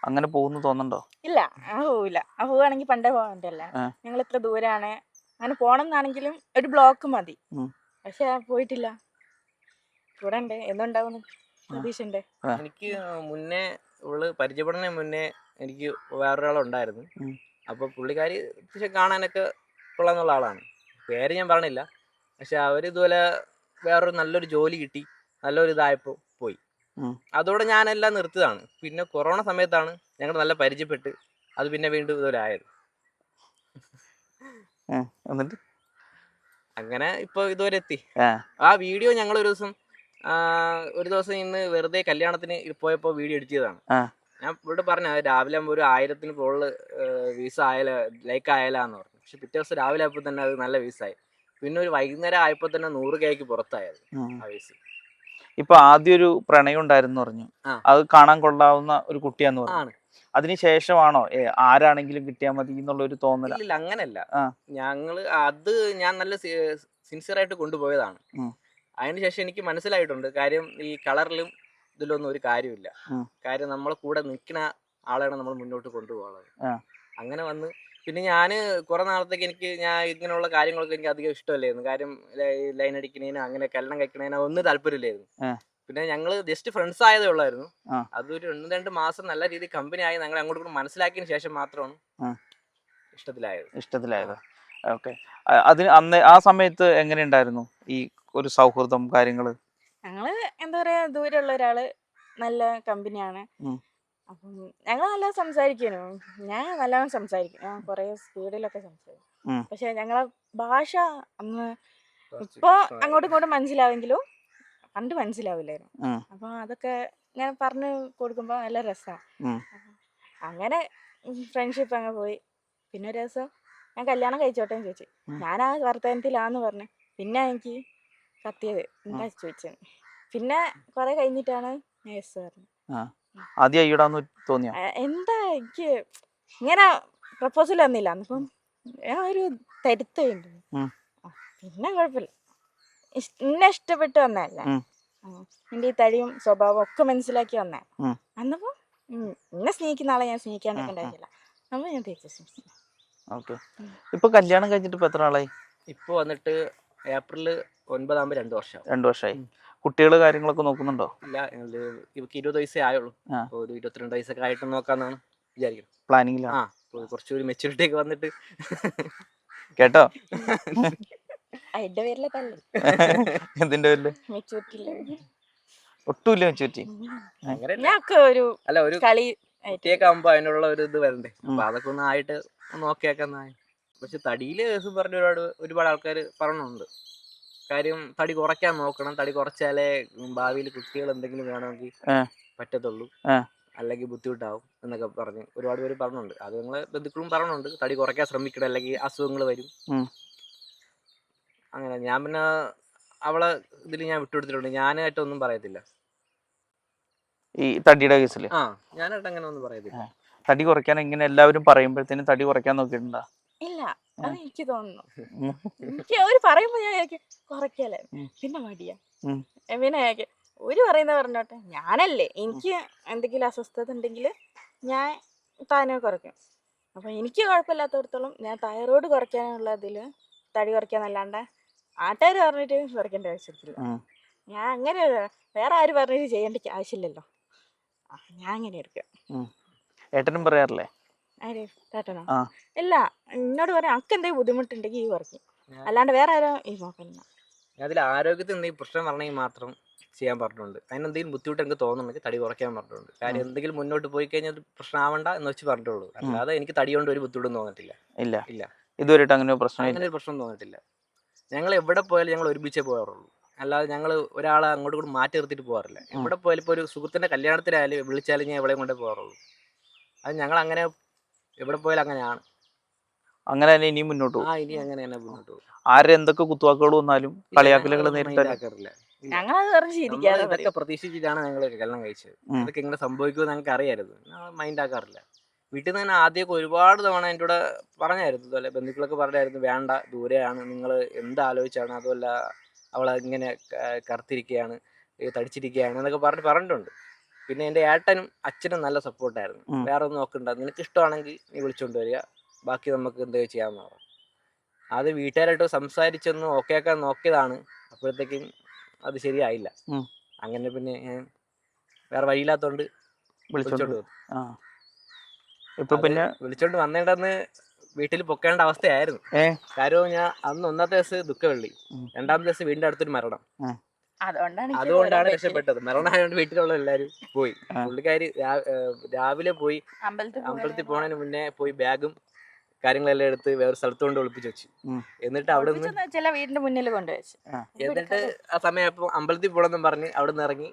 Speaker 1: അങ്ങനെ പോകുന്നു തോന്നുന്നുണ്ടോ?
Speaker 3: ഇല്ല പോവില്ല. പോവുകയാണെങ്കിൽ പണ്ടേ പോകണ്ടല്ല. ഞങ്ങൾ ഇത്ര ദൂരാണ്. അങ്ങനെ പോണെന്നാണെങ്കിലും ഒരു ബ്ലോക്ക് മതി. പക്ഷെ പോയിട്ടില്ല. ഇവിടെ ഉണ്ട് എന്നുണ്ടാവും പ്രതീക്ഷ ഉണ്ട്
Speaker 2: എനിക്ക് മുന്നേ ഇവൾ പരിചയപ്പെടുന്നതിന് മുന്നേ എനിക്ക് വേറൊരാളുണ്ടായിരുന്നു. അപ്പൊ പുള്ളിക്കാരി പക്ഷെ കാണാനൊക്കെ കൊള്ളാന്നുള്ള ആളാണ്. പേര് ഞാൻ പറഞ്ഞില്ല. പക്ഷെ അവർ ഇതുപോലെ വേറൊരു നല്ലൊരു ജോലി കിട്ടി. നല്ലൊരു ഇതായപ്പോ പോയി. അതോടെ ഞാനെല്ലാം നിർത്തിയതാണ്. പിന്നെ കൊറോണ സമയത്താണ് ഞങ്ങൾ നല്ല പരിചയപ്പെട്ട് അത് പിന്നെ വീണ്ടും ഇതുപോലെ ആയത്.
Speaker 1: എന്നിട്ട്?
Speaker 2: അങ്ങനെ ഇപ്പൊ ഇതുവരെ എത്തി.
Speaker 1: ആ.
Speaker 2: വീഡിയോ ഞങ്ങൾ ഒരു ദിവസം ഒരു ദിവസം ഇന്ന് വെറുതെ കല്യാണത്തിന് പോയപ്പോ വീഡിയോ എഡിറ്റ് ചെയ്തതാണ്. ഞാൻ ഇവിടെ പറഞ്ഞ രാവിലെ ഒരു ആയിരത്തിന് പോൾ വീസ് ആയാല ലൈക്ക് ആയാലാന്ന് പറഞ്ഞു. പക്ഷെ പിറ്റേ ദിവസം രാവിലെ ആയപ്പോ തന്നെ അത് നല്ല വീസായി പിന്നെ ഒരു വൈകുന്നേരം ആയപ്പോ തന്നെ നൂറ് കേക്ക് പുറത്തായത് ആ. വീസ്
Speaker 1: ഇപ്പൊ ആദ്യം ഒരു പ്രണയം ഉണ്ടായിരുന്നു പറഞ്ഞു. അത് കാണാൻ കൊള്ളാവുന്ന ഒരു കുട്ടിയാന്ന് പറഞ്ഞു. അതിനുശേഷമാണോ ആരാണെങ്കിലും കിട്ടിയാൽ മതി എന്നുള്ള ഒരു
Speaker 2: തോന്നൽ അങ്ങനല്ല. ഞങ്ങൾ അത് ഞാൻ നല്ല സിൻസിയർ ആയിട്ട് കൊണ്ടുപോയതാണ്. അതിനുശേഷം എനിക്ക് മനസ്സിലായിട്ടുണ്ട്. കാര്യം ഈ കളറിലും ഇതിലൊന്നും ഒരു കാര്യമില്ല. കാര്യം നമ്മളെ കൂടെ നിൽക്കുന്ന ആളാണ് നമ്മൾ മുന്നോട്ട് കൊണ്ടുപോകുന്നത് അങ്ങനെ വന്ന് പിന്നെ ഞാൻ കുറെ നാളത്തേക്ക് എനിക്ക് ഞാൻ ഇങ്ങനെയുള്ള കാര്യങ്ങളൊക്കെ എനിക്ക് അധികം ഇഷ്ടമല്ലായിരുന്നു. കാര്യം ലൈൻ അടിക്കണേനോ അങ്ങനെ കല്ലണം കഴിക്കണേനോ ഒന്നും താല്പര്യമില്ലായിരുന്നു. പിന്നെ ഞങ്ങൾ ജസ്റ്റ് ഫ്രണ്ട്സ് ആയതേ ഉള്ളായിരുന്നു. അതൊരു രണ്ട് രണ്ട് മാസം നല്ല രീതിയിൽ കമ്പനി ആയി ഞങ്ങൾ അങ്ങോട്ട് മനസ്സിലാക്കിയതിന് ശേഷം മാത്രമാണ് ഇഷ്ടത്തിലായത്.
Speaker 1: ഇഷ്ടത്തിലായത്. ഓക്കെ അതിന് അന്ന് ആ സമയത്ത് എങ്ങനെയുണ്ടായിരുന്നു ഈ ഒരു സൗഹൃദം കാര്യങ്ങൾ?
Speaker 3: ഞങ്ങൾ എന്താ പറയാ ദൂരെയുള്ള ഒരാൾ നല്ല കമ്പനിയാണ്. അപ്പം ഞങ്ങൾ നല്ല സംസാരിക്കുന്നു ഞാൻ നല്ലോണം സംസാരിക്കും. ഞാൻ കുറെ സ്പീഡിലൊക്കെ സംസാരിക്കും. പക്ഷെ ഞങ്ങളെ ഭാഷ അന്ന് ഇപ്പൊ അങ്ങോട്ടും ഇങ്ങോട്ടും മനസ്സിലാവെങ്കിലും പണ്ട് മനസ്സിലാവില്ലായിരുന്നു. അപ്പൊ അതൊക്കെ ഞാൻ പറഞ്ഞു കൊടുക്കുമ്പോ നല്ല
Speaker 1: രസാ.
Speaker 3: അങ്ങനെ ഫ്രണ്ട്ഷിപ്പ് അങ്ങ് പോയി. പിന്നെ ഒരു ദിവസം ഞാൻ കല്യാണം കഴിച്ചോട്ടെ എന്ന് ചോദിച്ചു.
Speaker 1: ഞാനാ
Speaker 3: ഞാൻ ആ വർത്തമാനത്തിലാന്ന് പറഞ്ഞു. പിന്നെ എനിക്ക് കത്തിയത് എന്താ ചോദിച്ചത് പിന്നെ കുറെ കഴിഞ്ഞിട്ടാണ് ഞാൻ യെസ് പറഞ്ഞത്
Speaker 1: ആദ്യം തോന്നിയോ?
Speaker 3: എന്താ എനിക്ക് ഇങ്ങനെ പ്രപ്പോസൽ വന്നില്ല അന്നിപ്പം ഞാൻ ഒരു തരുത്തുണ്ട് പിന്നെ കുഴപ്പമില്ല. ഇഷ്ടപ്പെട്ടു എന്നെ ഇഷ്ടപ്പെട്ട് വന്നതല്ല? എന്റെ ഈ തടിയും സ്വഭാവം ഒക്കെ മനസ്സിലാക്കി വന്നേ. അന്നപ്പോ എന്നെ സ്നേഹിക്കുന്ന ആളെ ഞാൻ
Speaker 1: സ്നേഹിക്കാൻ
Speaker 3: ഉണ്ടായിരുന്നില്ല. അപ്പൊ ഞാൻ തേച്ചു സ്നേഹിച്ചു.
Speaker 1: ഓക്കെ. ഇപ്പൊ കല്യാണം കഴിഞ്ഞിട്ട് ഇപ്പൊ എത്ര നാളായി?
Speaker 2: ഇപ്പൊ വന്നിട്ട് ഏപ്രിൽ ഒൻപതാകുമ്പോ രണ്ടു വർഷം
Speaker 1: രണ്ടു വർഷമായി
Speaker 2: കുട്ടികൾ
Speaker 1: കുട്ടികൾ കാര്യങ്ങളൊക്കെ നോക്കുന്നുണ്ടോ?
Speaker 2: ഇല്ല ഇവക്ക് ഇരുപത് വയസ്സേ ആയുള്ളൂ. ഒരു ഇരുപത്തിരണ്ട് വയസ്സൊക്കെ ആയിട്ട് നോക്കാന്നാണ് വിചാരിക്കുന്നത്
Speaker 1: പ്ലാനിങ്ങിലാണ്
Speaker 2: ആ കുറച്ചുകൂടി മെച്ചൂരിറ്റി ഒക്കെ വന്നിട്ട്
Speaker 1: കേട്ടോ?
Speaker 3: ആ, എന്റെ പേരിലെ
Speaker 1: എന്തിന്റെ പേരിൽ?
Speaker 3: മെച്ചൂരിറ്റി
Speaker 1: ഒട്ടുമില്ല
Speaker 3: മെച്ചൂരിറ്റി. ഒക്കെ ഒരു
Speaker 2: അല്ല ഒരു
Speaker 3: കളി
Speaker 2: കുട്ടിയൊക്കെ ആകുമ്പോ അതിനുള്ള ഒരു ഇത് വരണ്ടേ. അപ്പൊ അതൊക്കെ ഒന്ന് ആയിട്ട് നോക്കിയാക്കാന്നായി പക്ഷെ തടിയിൽ കേസ് പറഞ്ഞ ഒരുപാട് ഒരുപാട് ആൾക്കാർ പറഞ്ഞുണ്ട് കാര്യം തടി കുറയ്ക്കാൻ നോക്കണം. തടി കുറച്ചാലേ ഭാവിയിൽ കുട്ടികൾ എന്തെങ്കിലും വേണമെങ്കിൽ. പറ്റത്തുള്ളൂ. അല്ലെങ്കിൽ ബുദ്ധിമുട്ടാവും എന്നൊക്കെ പറഞ്ഞ് ഒരുപാട് പേര് പറഞ്ഞുണ്ട് അത് നിങ്ങളെ ബന്ധുക്കളും പറഞ്ഞുണ്ട് തടി കുറയ്ക്കാൻ ശ്രമിക്കണം. അല്ലെങ്കിൽ അസുഖങ്ങൾ വരും. അങ്ങനെ. ഞാൻ പിന്നെ അവളെ ഇതിൽ ഞാൻ വിട്ടുകൊടുത്തിട്ടുണ്ട്. ഞാനായിട്ട് ഒന്നും പറയത്തില്ല.
Speaker 1: ഈ തടിയുടെ കേസിൽ
Speaker 2: ആ ഞാനായിട്ട് അങ്ങനെ ഒന്നും പറയത്തില്ല.
Speaker 1: തടി കുറയ്ക്കാൻ ഇങ്ങനെ എല്ലാവരും പറയുമ്പോഴത്തേനും തടി കുറയ്ക്കാൻ നോക്കിയിട്ടുണ്ടോ?
Speaker 3: ഇല്ല. അത് എനിക്ക് തോന്നുന്നു. എനിക്ക് അവർ പറയുമ്പോ ഞാൻ കുറയ്ക്കല്ലേ? പിന്നെ മടിയാ. പിന്നെ ഒരു പറയുന്ന പറഞ്ഞോട്ടെ ഞാനല്ലേ എനിക്ക് എന്തെങ്കിലും അസ്വസ്ഥത ഉണ്ടെങ്കിൽ ഞാൻ താനെ കുറയ്ക്കും. അപ്പൊ എനിക്ക് കുഴപ്പമില്ലാത്തടത്തോളം ഞാൻ തൈറോയ്ഡ് കുറയ്ക്കാനുള്ള ഇതിൽ തടി കുറയ്ക്കാന്നല്ലാണ്ട് ആട്ടുകാർ പറഞ്ഞിട്ട് കുറയ്ക്കേണ്ട
Speaker 1: ആവശ്യത്തില്ല.
Speaker 3: ഞാൻ അങ്ങനെ വേറെ ആര് പറഞ്ഞിട്ട് ചെയ്യേണ്ട ആവശ്യമില്ലല്ലോ. ഞാൻ അങ്ങനെ എടുക്കും.
Speaker 1: ഏട്ടനും പറയാറില്ലേ?
Speaker 3: ആര്?
Speaker 1: ആ.
Speaker 3: ഇല്ല. എന്നോട് പറയാം അക്ക എന്തെങ്കിലും ബുദ്ധിമുട്ടുണ്ടെങ്കിൽ ഈ
Speaker 2: ഞാൻ-
Speaker 3: അല്ലാണ്ട് വേറെ ആരോ ഈ നോക്കില്ല
Speaker 2: അതിൽ ആരോഗ്യത്തിൽ എന്തെങ്കിലും പ്രശ്നം പറഞ്ഞെങ്കിൽ മാത്രം ചെയ്യാൻ പറഞ്ഞിട്ടുണ്ട്. അതിന് എന്തെങ്കിലും ബുദ്ധിമുട്ട് എനിക്ക് തോന്നുന്നുണ്ടെങ്കിൽ തടി കുറയ്ക്കാൻ പറഞ്ഞിട്ടുണ്ട്. കാര്യം എന്തെങ്കിലും മുന്നോട്ട് പോയി കഴിഞ്ഞാൽ പ്രശ്നമാവണ്ട എന്ന് വെച്ച് പറഞ്ഞിട്ടുള്ളൂ അല്ലാതെ എനിക്ക് തടി കൊണ്ട് ഒരു ബുദ്ധിമുട്ടും തോന്നിട്ടില്ല
Speaker 1: ഇല്ല.
Speaker 2: ഇല്ല.
Speaker 1: ഇതുവരെയായിട്ട് അങ്ങനെ ഒരു
Speaker 2: അങ്ങനെ ഒരു പ്രശ്നം തോന്നിട്ടില്ല ഞങ്ങൾ എവിടെ പോയാലും ഞങ്ങൾ ഒരുമിച്ചേ പോകാറുള്ളൂ അല്ലാതെ ഞങ്ങൾ ഒരാളെ അങ്ങോട്ട് കൂടി മാറ്റി നിർത്തിയിട്ട് പോകാറില്ല എവിടെ പോയാലും ഇപ്പോൾ ഒരു സുഹൃത്തിന്റെ കല്യാണത്തിനായാലും വിളിച്ചാലും ഞാൻ എവിടെ കൊണ്ടേ പോകാറുള്ളൂ അത് ഞങ്ങൾ അങ്ങനെ എവിടെ പോയാലും അങ്ങനെയാണ്.
Speaker 1: അങ്ങനെ തന്നെ ഇനിയും മുന്നോട്ട് പോകും.
Speaker 2: ആ ഇനി അങ്ങനെ തന്നെ മുന്നോട്ട് പോകും.
Speaker 1: ആരെ എന്തൊക്കെ കുത്തുവാക്കുകൾ വന്നാലും കളിയാക്കലുകൾ
Speaker 3: നേരിട്ടാക്കാറില്ല
Speaker 2: ഇതൊക്കെ പ്രതീക്ഷിച്ചിട്ടാണ് ഞങ്ങൾ കല്യാണം കഴിച്ചത്.
Speaker 1: അതൊക്കെ
Speaker 2: ഇതൊക്കെ ഇങ്ങനെ സംഭവിക്കുമെന്ന് ഞങ്ങൾക്ക് അറിയായിരുന്നു മൈൻഡ് ആക്കാറില്ല. വീട്ടിൽ നിന്ന് തന്നെ ആദ്യമൊക്കെ ഒരുപാട് തവണ എന്റെ കൂടെ പറഞ്ഞായിരുന്നു. ഇതുപോലെ ബന്ധുക്കളൊക്കെ പറഞ്ഞായിരുന്നു വേണ്ട ദൂരെയാണ്. നിങ്ങൾ എന്ത് ആലോചിച്ചാണ്? അതുമല്ല അവൾ ഇങ്ങനെ കറുത്തിരിക്കുകയാണ് തടിച്ചിരിക്കുകയാണ് എന്നൊക്കെ പറഞ്ഞ് പറഞ്ഞിട്ടുണ്ട്. പിന്നെ എന്റെ ഏട്ടനും അച്ഛനും നല്ല സപ്പോർട്ടായിരുന്നു. വേറെ ഒന്നും നോക്കണ്ട. നിനക്ക് ഇഷ്ടമാണെങ്കിൽ നീ വിളിച്ചുകൊണ്ട് വരിക. ബാക്കി നമുക്ക് എന്താ ചെയ്യാമെന്ന് പറഞ്ഞു അത് വീട്ടുകാരായിട്ട് സംസാരിച്ചൊന്ന് ഓക്കെ ആക്കാൻ നോക്കിയതാണ്. അപ്പോഴത്തേക്കും അത് ശരിയായില്ല. അങ്ങനെ പിന്നെ ഞാൻ വേറെ വഴിയില്ലാത്തോണ്ട്
Speaker 1: വിളിച്ചോണ്ട്
Speaker 2: വിളിച്ചോണ്ട്
Speaker 1: പോകും. ഇപ്പൊ പിന്നെ
Speaker 2: വിളിച്ചോണ്ട് വന്നേണ്ടെന്ന് വീട്ടിൽ പൊക്കേണ്ട അവസ്ഥയായിരുന്നു? കാര്യം ഞാൻ അന്ന് ഒന്നാമത്തെ ദിവസം ദുഃഖവെള്ളി. രണ്ടാമത്തെ ദിവസം വീടിന്റെ അടുത്തൊരു മരണം.
Speaker 3: അതുകൊണ്ടാണ്.
Speaker 2: രക്ഷപ്പെട്ടത്. മരണമായതുകൊണ്ട് വീട്ടിലുള്ള എല്ലാരും പോയി. പുള്ളിക്കാര് രാവിലെ പോയി
Speaker 3: അമ്പലത്തിൽ
Speaker 2: പോണതിന് മുന്നേ പോയി ബാഗും കാര്യങ്ങളെല്ലാം എടുത്ത് വേറെ സ്ഥലത്ത് കൊണ്ട് ഒളിപ്പിച്ച് വെച്ചു. എന്നിട്ട് അവിടെ നിന്ന്
Speaker 3: ചില വീടിന്റെ മുന്നിൽ കൊണ്ടുവച്ചു
Speaker 2: എന്നിട്ട് ആ സമയമായപ്പോൾ അമ്പലത്തിൽ പോകണമെന്നും പറഞ്ഞ് അവിടെ നിന്ന് ഇറങ്ങി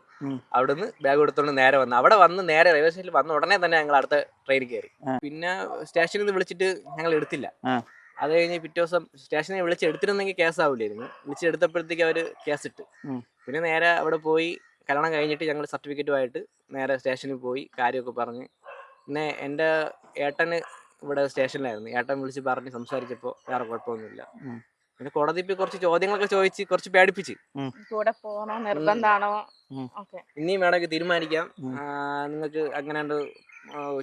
Speaker 1: അവിടെ
Speaker 2: നിന്ന് ബാഗ് എടുത്തോണ്ട് നേരെ വന്നു. അവിടെ വന്ന് നേരെ റെയിൽവേ സ്റ്റേഷനിൽ വന്ന ഉടനെ തന്നെ ഞങ്ങൾ അടുത്ത ട്രെയിനിൽ കയറി പിന്നെ സ്റ്റേഷനിൽ നിന്ന് വിളിച്ചിട്ട് ഞങ്ങൾ എടുത്തില്ല. അത് കഴിഞ്ഞ് പിറ്റേ ദിവസം സ്റ്റേഷനിൽ വിളിച്ച് എടുത്തിരുന്നെങ്കിൽ കേസ് ആവില്ലായിരുന്നു വിളിച്ചെടുത്തപ്പോഴത്തേക്ക് അവർ അവർ കേസ് ഇട്ട് പിന്നെ നേരെ അവിടെ പോയി കല്യാണം കഴിഞ്ഞിട്ട് ഞങ്ങൾ സർട്ടിഫിക്കറ്റുമായിട്ട് നേരെ സ്റ്റേഷനിൽ പോയി കാര്യമൊക്കെ പറഞ്ഞ്. പിന്നെ എന്റെ ഏട്ടന് ഇവിടെ സ്റ്റേഷനിലായിരുന്നു. ഏട്ടൻ വിളിച്ച് പറഞ്ഞ് സംസാരിച്ചപ്പോൾ വേറെ കുഴപ്പമൊന്നുമില്ല. പിന്നെ കോടതി കുറച്ച് ചോദ്യങ്ങളൊക്കെ ചോദിച്ച് കുറച്ച് പേടിപ്പിച്ച്.
Speaker 3: കൂടെ പോണോ? നിർബന്ധാണോ?
Speaker 2: ഇനിയും വേണമെങ്കിൽ തീരുമാനിക്കാം. നിങ്ങൾക്ക് അങ്ങനെ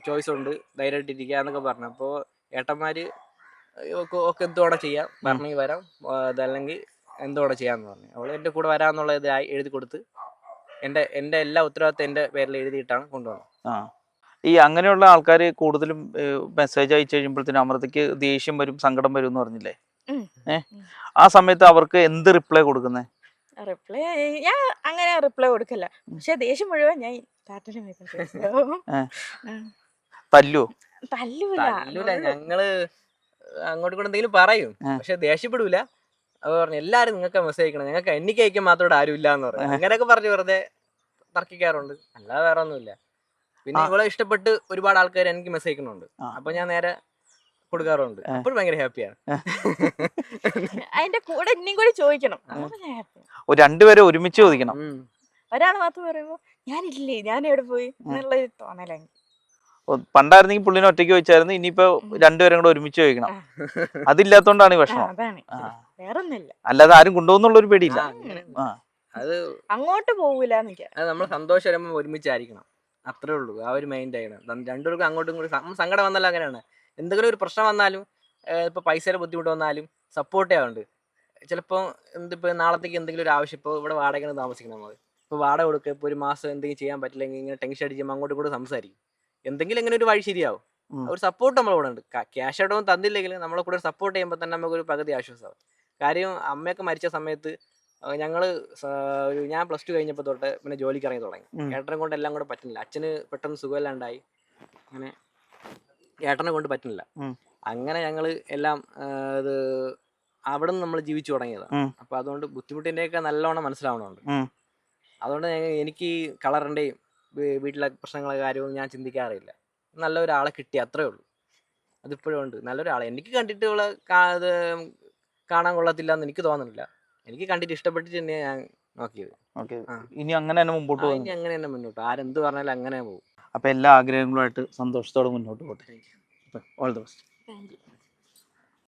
Speaker 2: ചോയ്സ് ഉണ്ട്. ധൈര്യമായിട്ടിരിക്കുക എന്നൊക്കെ പറഞ്ഞു. അപ്പോൾ ഏട്ടന്മാര് ഒക്കെ എന്തോടെ ചെയ്യാം. പറഞ്ഞു വരാം. അതല്ലെങ്കിൽ എന്തോടെ ചെയ്യാന്ന് പറഞ്ഞു. അവൾ എന്റെ കൂടെ വരാമെന്നുള്ള ഇത് എഴുതി കൊടുത്ത് എന്റെ എന്റെ എല്ലാ ഉത്തരവാദിത്തം എന്റെ പേരിൽ എഴുതിയിട്ടാണ് കൊണ്ടുവന്നത്.
Speaker 1: ആ. ഈ അങ്ങനെയുള്ള ആൾക്കാർ കൂടുതലും മെസ്സേജ് അയച്ചു കഴിയുമ്പോഴത്തേനും അമൃതയ്ക്ക് ദേഷ്യം വരും സങ്കടം വരും എന്ന് പറഞ്ഞില്ലേ?
Speaker 3: ഏഹ്
Speaker 1: ആ സമയത്ത് അവർക്ക് എന്ത് റിപ്ലൈ കൊടുക്കുന്നേ?
Speaker 3: റിപ്ലൈ ഞാൻ അങ്ങനെ റിപ്ലൈ കൊടുക്കില്ല. പക്ഷെ ദേഷ്യം മുഴുവൻ ഞാൻ.
Speaker 1: തല്ലുവോ?
Speaker 3: തല്ലൂല
Speaker 2: ഞങ്ങൾ അങ്ങോട്ട് കൂടെ എന്തെങ്കിലും പറയും. പക്ഷെ ദേഷ്യപ്പെടൂല. അത് പറഞ്ഞു എല്ലാരും നിങ്ങൾക്ക് മെസ്സേജ് അയക്കണം. ഞങ്ങൾക്ക് എനിക്ക് അയക്കാൻ മാത്രം ആരും ഇല്ല എന്ന് പറഞ്ഞു അങ്ങനെയൊക്കെ പറഞ്ഞു വെറുതെ തർക്കിക്കാറുണ്ട്. അല്ലാതെ വേറെ ഒന്നുമില്ല പിന്നെ. ഇവളെ ഇഷ്ടപ്പെട്ട് ഒരുപാട് ആൾക്കാർ എനിക്ക് മെസ്സേജ് അയക്കുന്നുണ്ട്. അപ്പൊ ഞാൻ നേരെ കൊടുക്കാറുണ്ട്.
Speaker 1: അപ്പോഴും
Speaker 2: അപ്പോൾ ഭയങ്കര ഹാപ്പിയാണ്
Speaker 3: അതിന്റെ കൂടെ ഇനിയും കൂടി ചോദിക്കണം.
Speaker 1: രണ്ടുപേരും ഒരുമിച്ച് ചോദിക്കണം.
Speaker 3: ഒരാൾ മാത്രം പറയുമ്പോ ഞാനില്ലേ? ഞാൻ എവിടെ പോയി? എന്നുള്ള തോന്നലാണ്
Speaker 1: പണ്ടായിരുന്നെങ്കിൽ പുള്ളിനെ ഒറ്റയ്ക്ക് ചോദിച്ചായിരുന്നു ഇനിയിപ്പോ രണ്ടുപേരും കൂടെ ഒരുമിച്ച് ചോദിക്കണം. അതില്ലാത്തോണ്ടാണ് ഈ വിഷമം. അല്ലാതെ ആരും കൊണ്ടുപോകുന്നുള്ള ഒരു പേടിയില്ല
Speaker 2: അത്
Speaker 3: അങ്ങോട്ട് പോകൂല
Speaker 2: നമ്മൾ സന്തോഷം ഒരുമിച്ചായിരിക്കണം. അത്രേ ഉള്ളൂ. ആ ഒരു മൈൻഡ് ആയിരുന്നു രണ്ടുപേർക്കും അങ്ങോട്ടും ഇങ്ങോട്ടും സങ്കടം വന്നാലും അങ്ങനെയാണ്. എന്തെങ്കിലും ഒരു പ്രശ്നം വന്നാലും ഇപ്പോൾ ഇപ്പൊ പൈസയുടെ ബുദ്ധിമുട്ട് വന്നാലും സപ്പോർട്ട് ചെയ്യാറുണ്ട് ചിലപ്പോൾ എന്തിപ്പോൾ നാളത്തേക്ക് എന്തെങ്കിലും ഒരു ആവശ്യം ഇപ്പോൾ ഇവിടെ വാടകയാണ് താമസിക്കണം നമ്മൾ ഇപ്പോൾ വാടക കൊടുക്കുക ഇപ്പോൾ ഒരു മാസം എന്തെങ്കിലും ചെയ്യാൻ പറ്റില്ലെങ്കിൽ ഇങ്ങനെ ടെൻഷൻ അടിക്കുമ്പോൾ അങ്ങോട്ടും ഇങ്ങോട്ടും സംസാരിക്കും. എന്തെങ്കിലും ഇങ്ങനെ ഒരു വഴി ശരിയാവും. ഒരു സപ്പോർട്ട് നമ്മളെ കൂടെ ഉണ്ട്. ക്യാഷ് ആയിട്ടൊന്നും തന്നില്ലെങ്കിൽ നമ്മളെ കൂടെ സപ്പോർട്ട് ചെയ്യുമ്പോൾ തന്നെ നമുക്കൊരു പകുതി ആശ്വാസമാവും കാര്യം അമ്മയൊക്കെ മരിച്ച സമയത്ത് ഞങ്ങൾ ഒരു ഞാൻ പ്ലസ് ടു കഴിഞ്ഞപ്പോൾ തൊട്ട് പിന്നെ ജോലിക്ക് ഇറങ്ങി തുടങ്ങി. ഏട്ടനെ കൊണ്ട് എല്ലാം കൂടെ പറ്റുന്നില്ല. അച്ഛന് പെട്ടെന്ന് സുഖമില്ലാണ്ടായി. അങ്ങനെ ഏട്ടനെ കൊണ്ട് പറ്റുന്നില്ല. അങ്ങനെ ഞങ്ങൾ എല്ലാം ഇത് അവിടെ നിന്ന് നമ്മൾ ജീവിച്ചു
Speaker 1: തുടങ്ങിയത്.
Speaker 2: അപ്പൊ അതുകൊണ്ട് ബുദ്ധിമുട്ടിന്റെയൊക്കെ നല്ലോണം മനസ്സിലാവണമുണ്ട്. അതുകൊണ്ട് എനിക്ക് കളറിന്റെയും വീട്ടിലെ പ്രശ്നങ്ങളെ കാര്യവും ഞാൻ ചിന്തിക്കാറില്ല. നല്ല ഒരാളെ കിട്ടി അത്രേ ഉള്ളൂ. അതിപ്പോഴും ഉണ്ട്. നല്ലൊരാളെ. എനിക്ക് കണ്ടിട്ടുള്ള കാണാൻ കൊള്ളത്തില്ല എന്ന് എനിക്ക് തോന്നുന്നില്ല. എനിക്ക് കണ്ടിട്ട് ഇഷ്ടപ്പെട്ടിട്ട് തന്നെയാണ് ഞാൻ നോക്കിയത്.
Speaker 1: ഓക്കെ. ഇനി അങ്ങനെ തന്നെ മുമ്പോട്ട് പോകും
Speaker 2: ഇനി അങ്ങനെ തന്നെ മുന്നോട്ട് ആരെന്ത് പറഞ്ഞാലും അങ്ങനെ പോകും
Speaker 1: അപ്പൊ എല്ലാ ആഗ്രഹങ്ങളുമായിട്ട് സന്തോഷത്തോടെ മുന്നോട്ട് പോട്ടെ. All the best
Speaker 3: thank you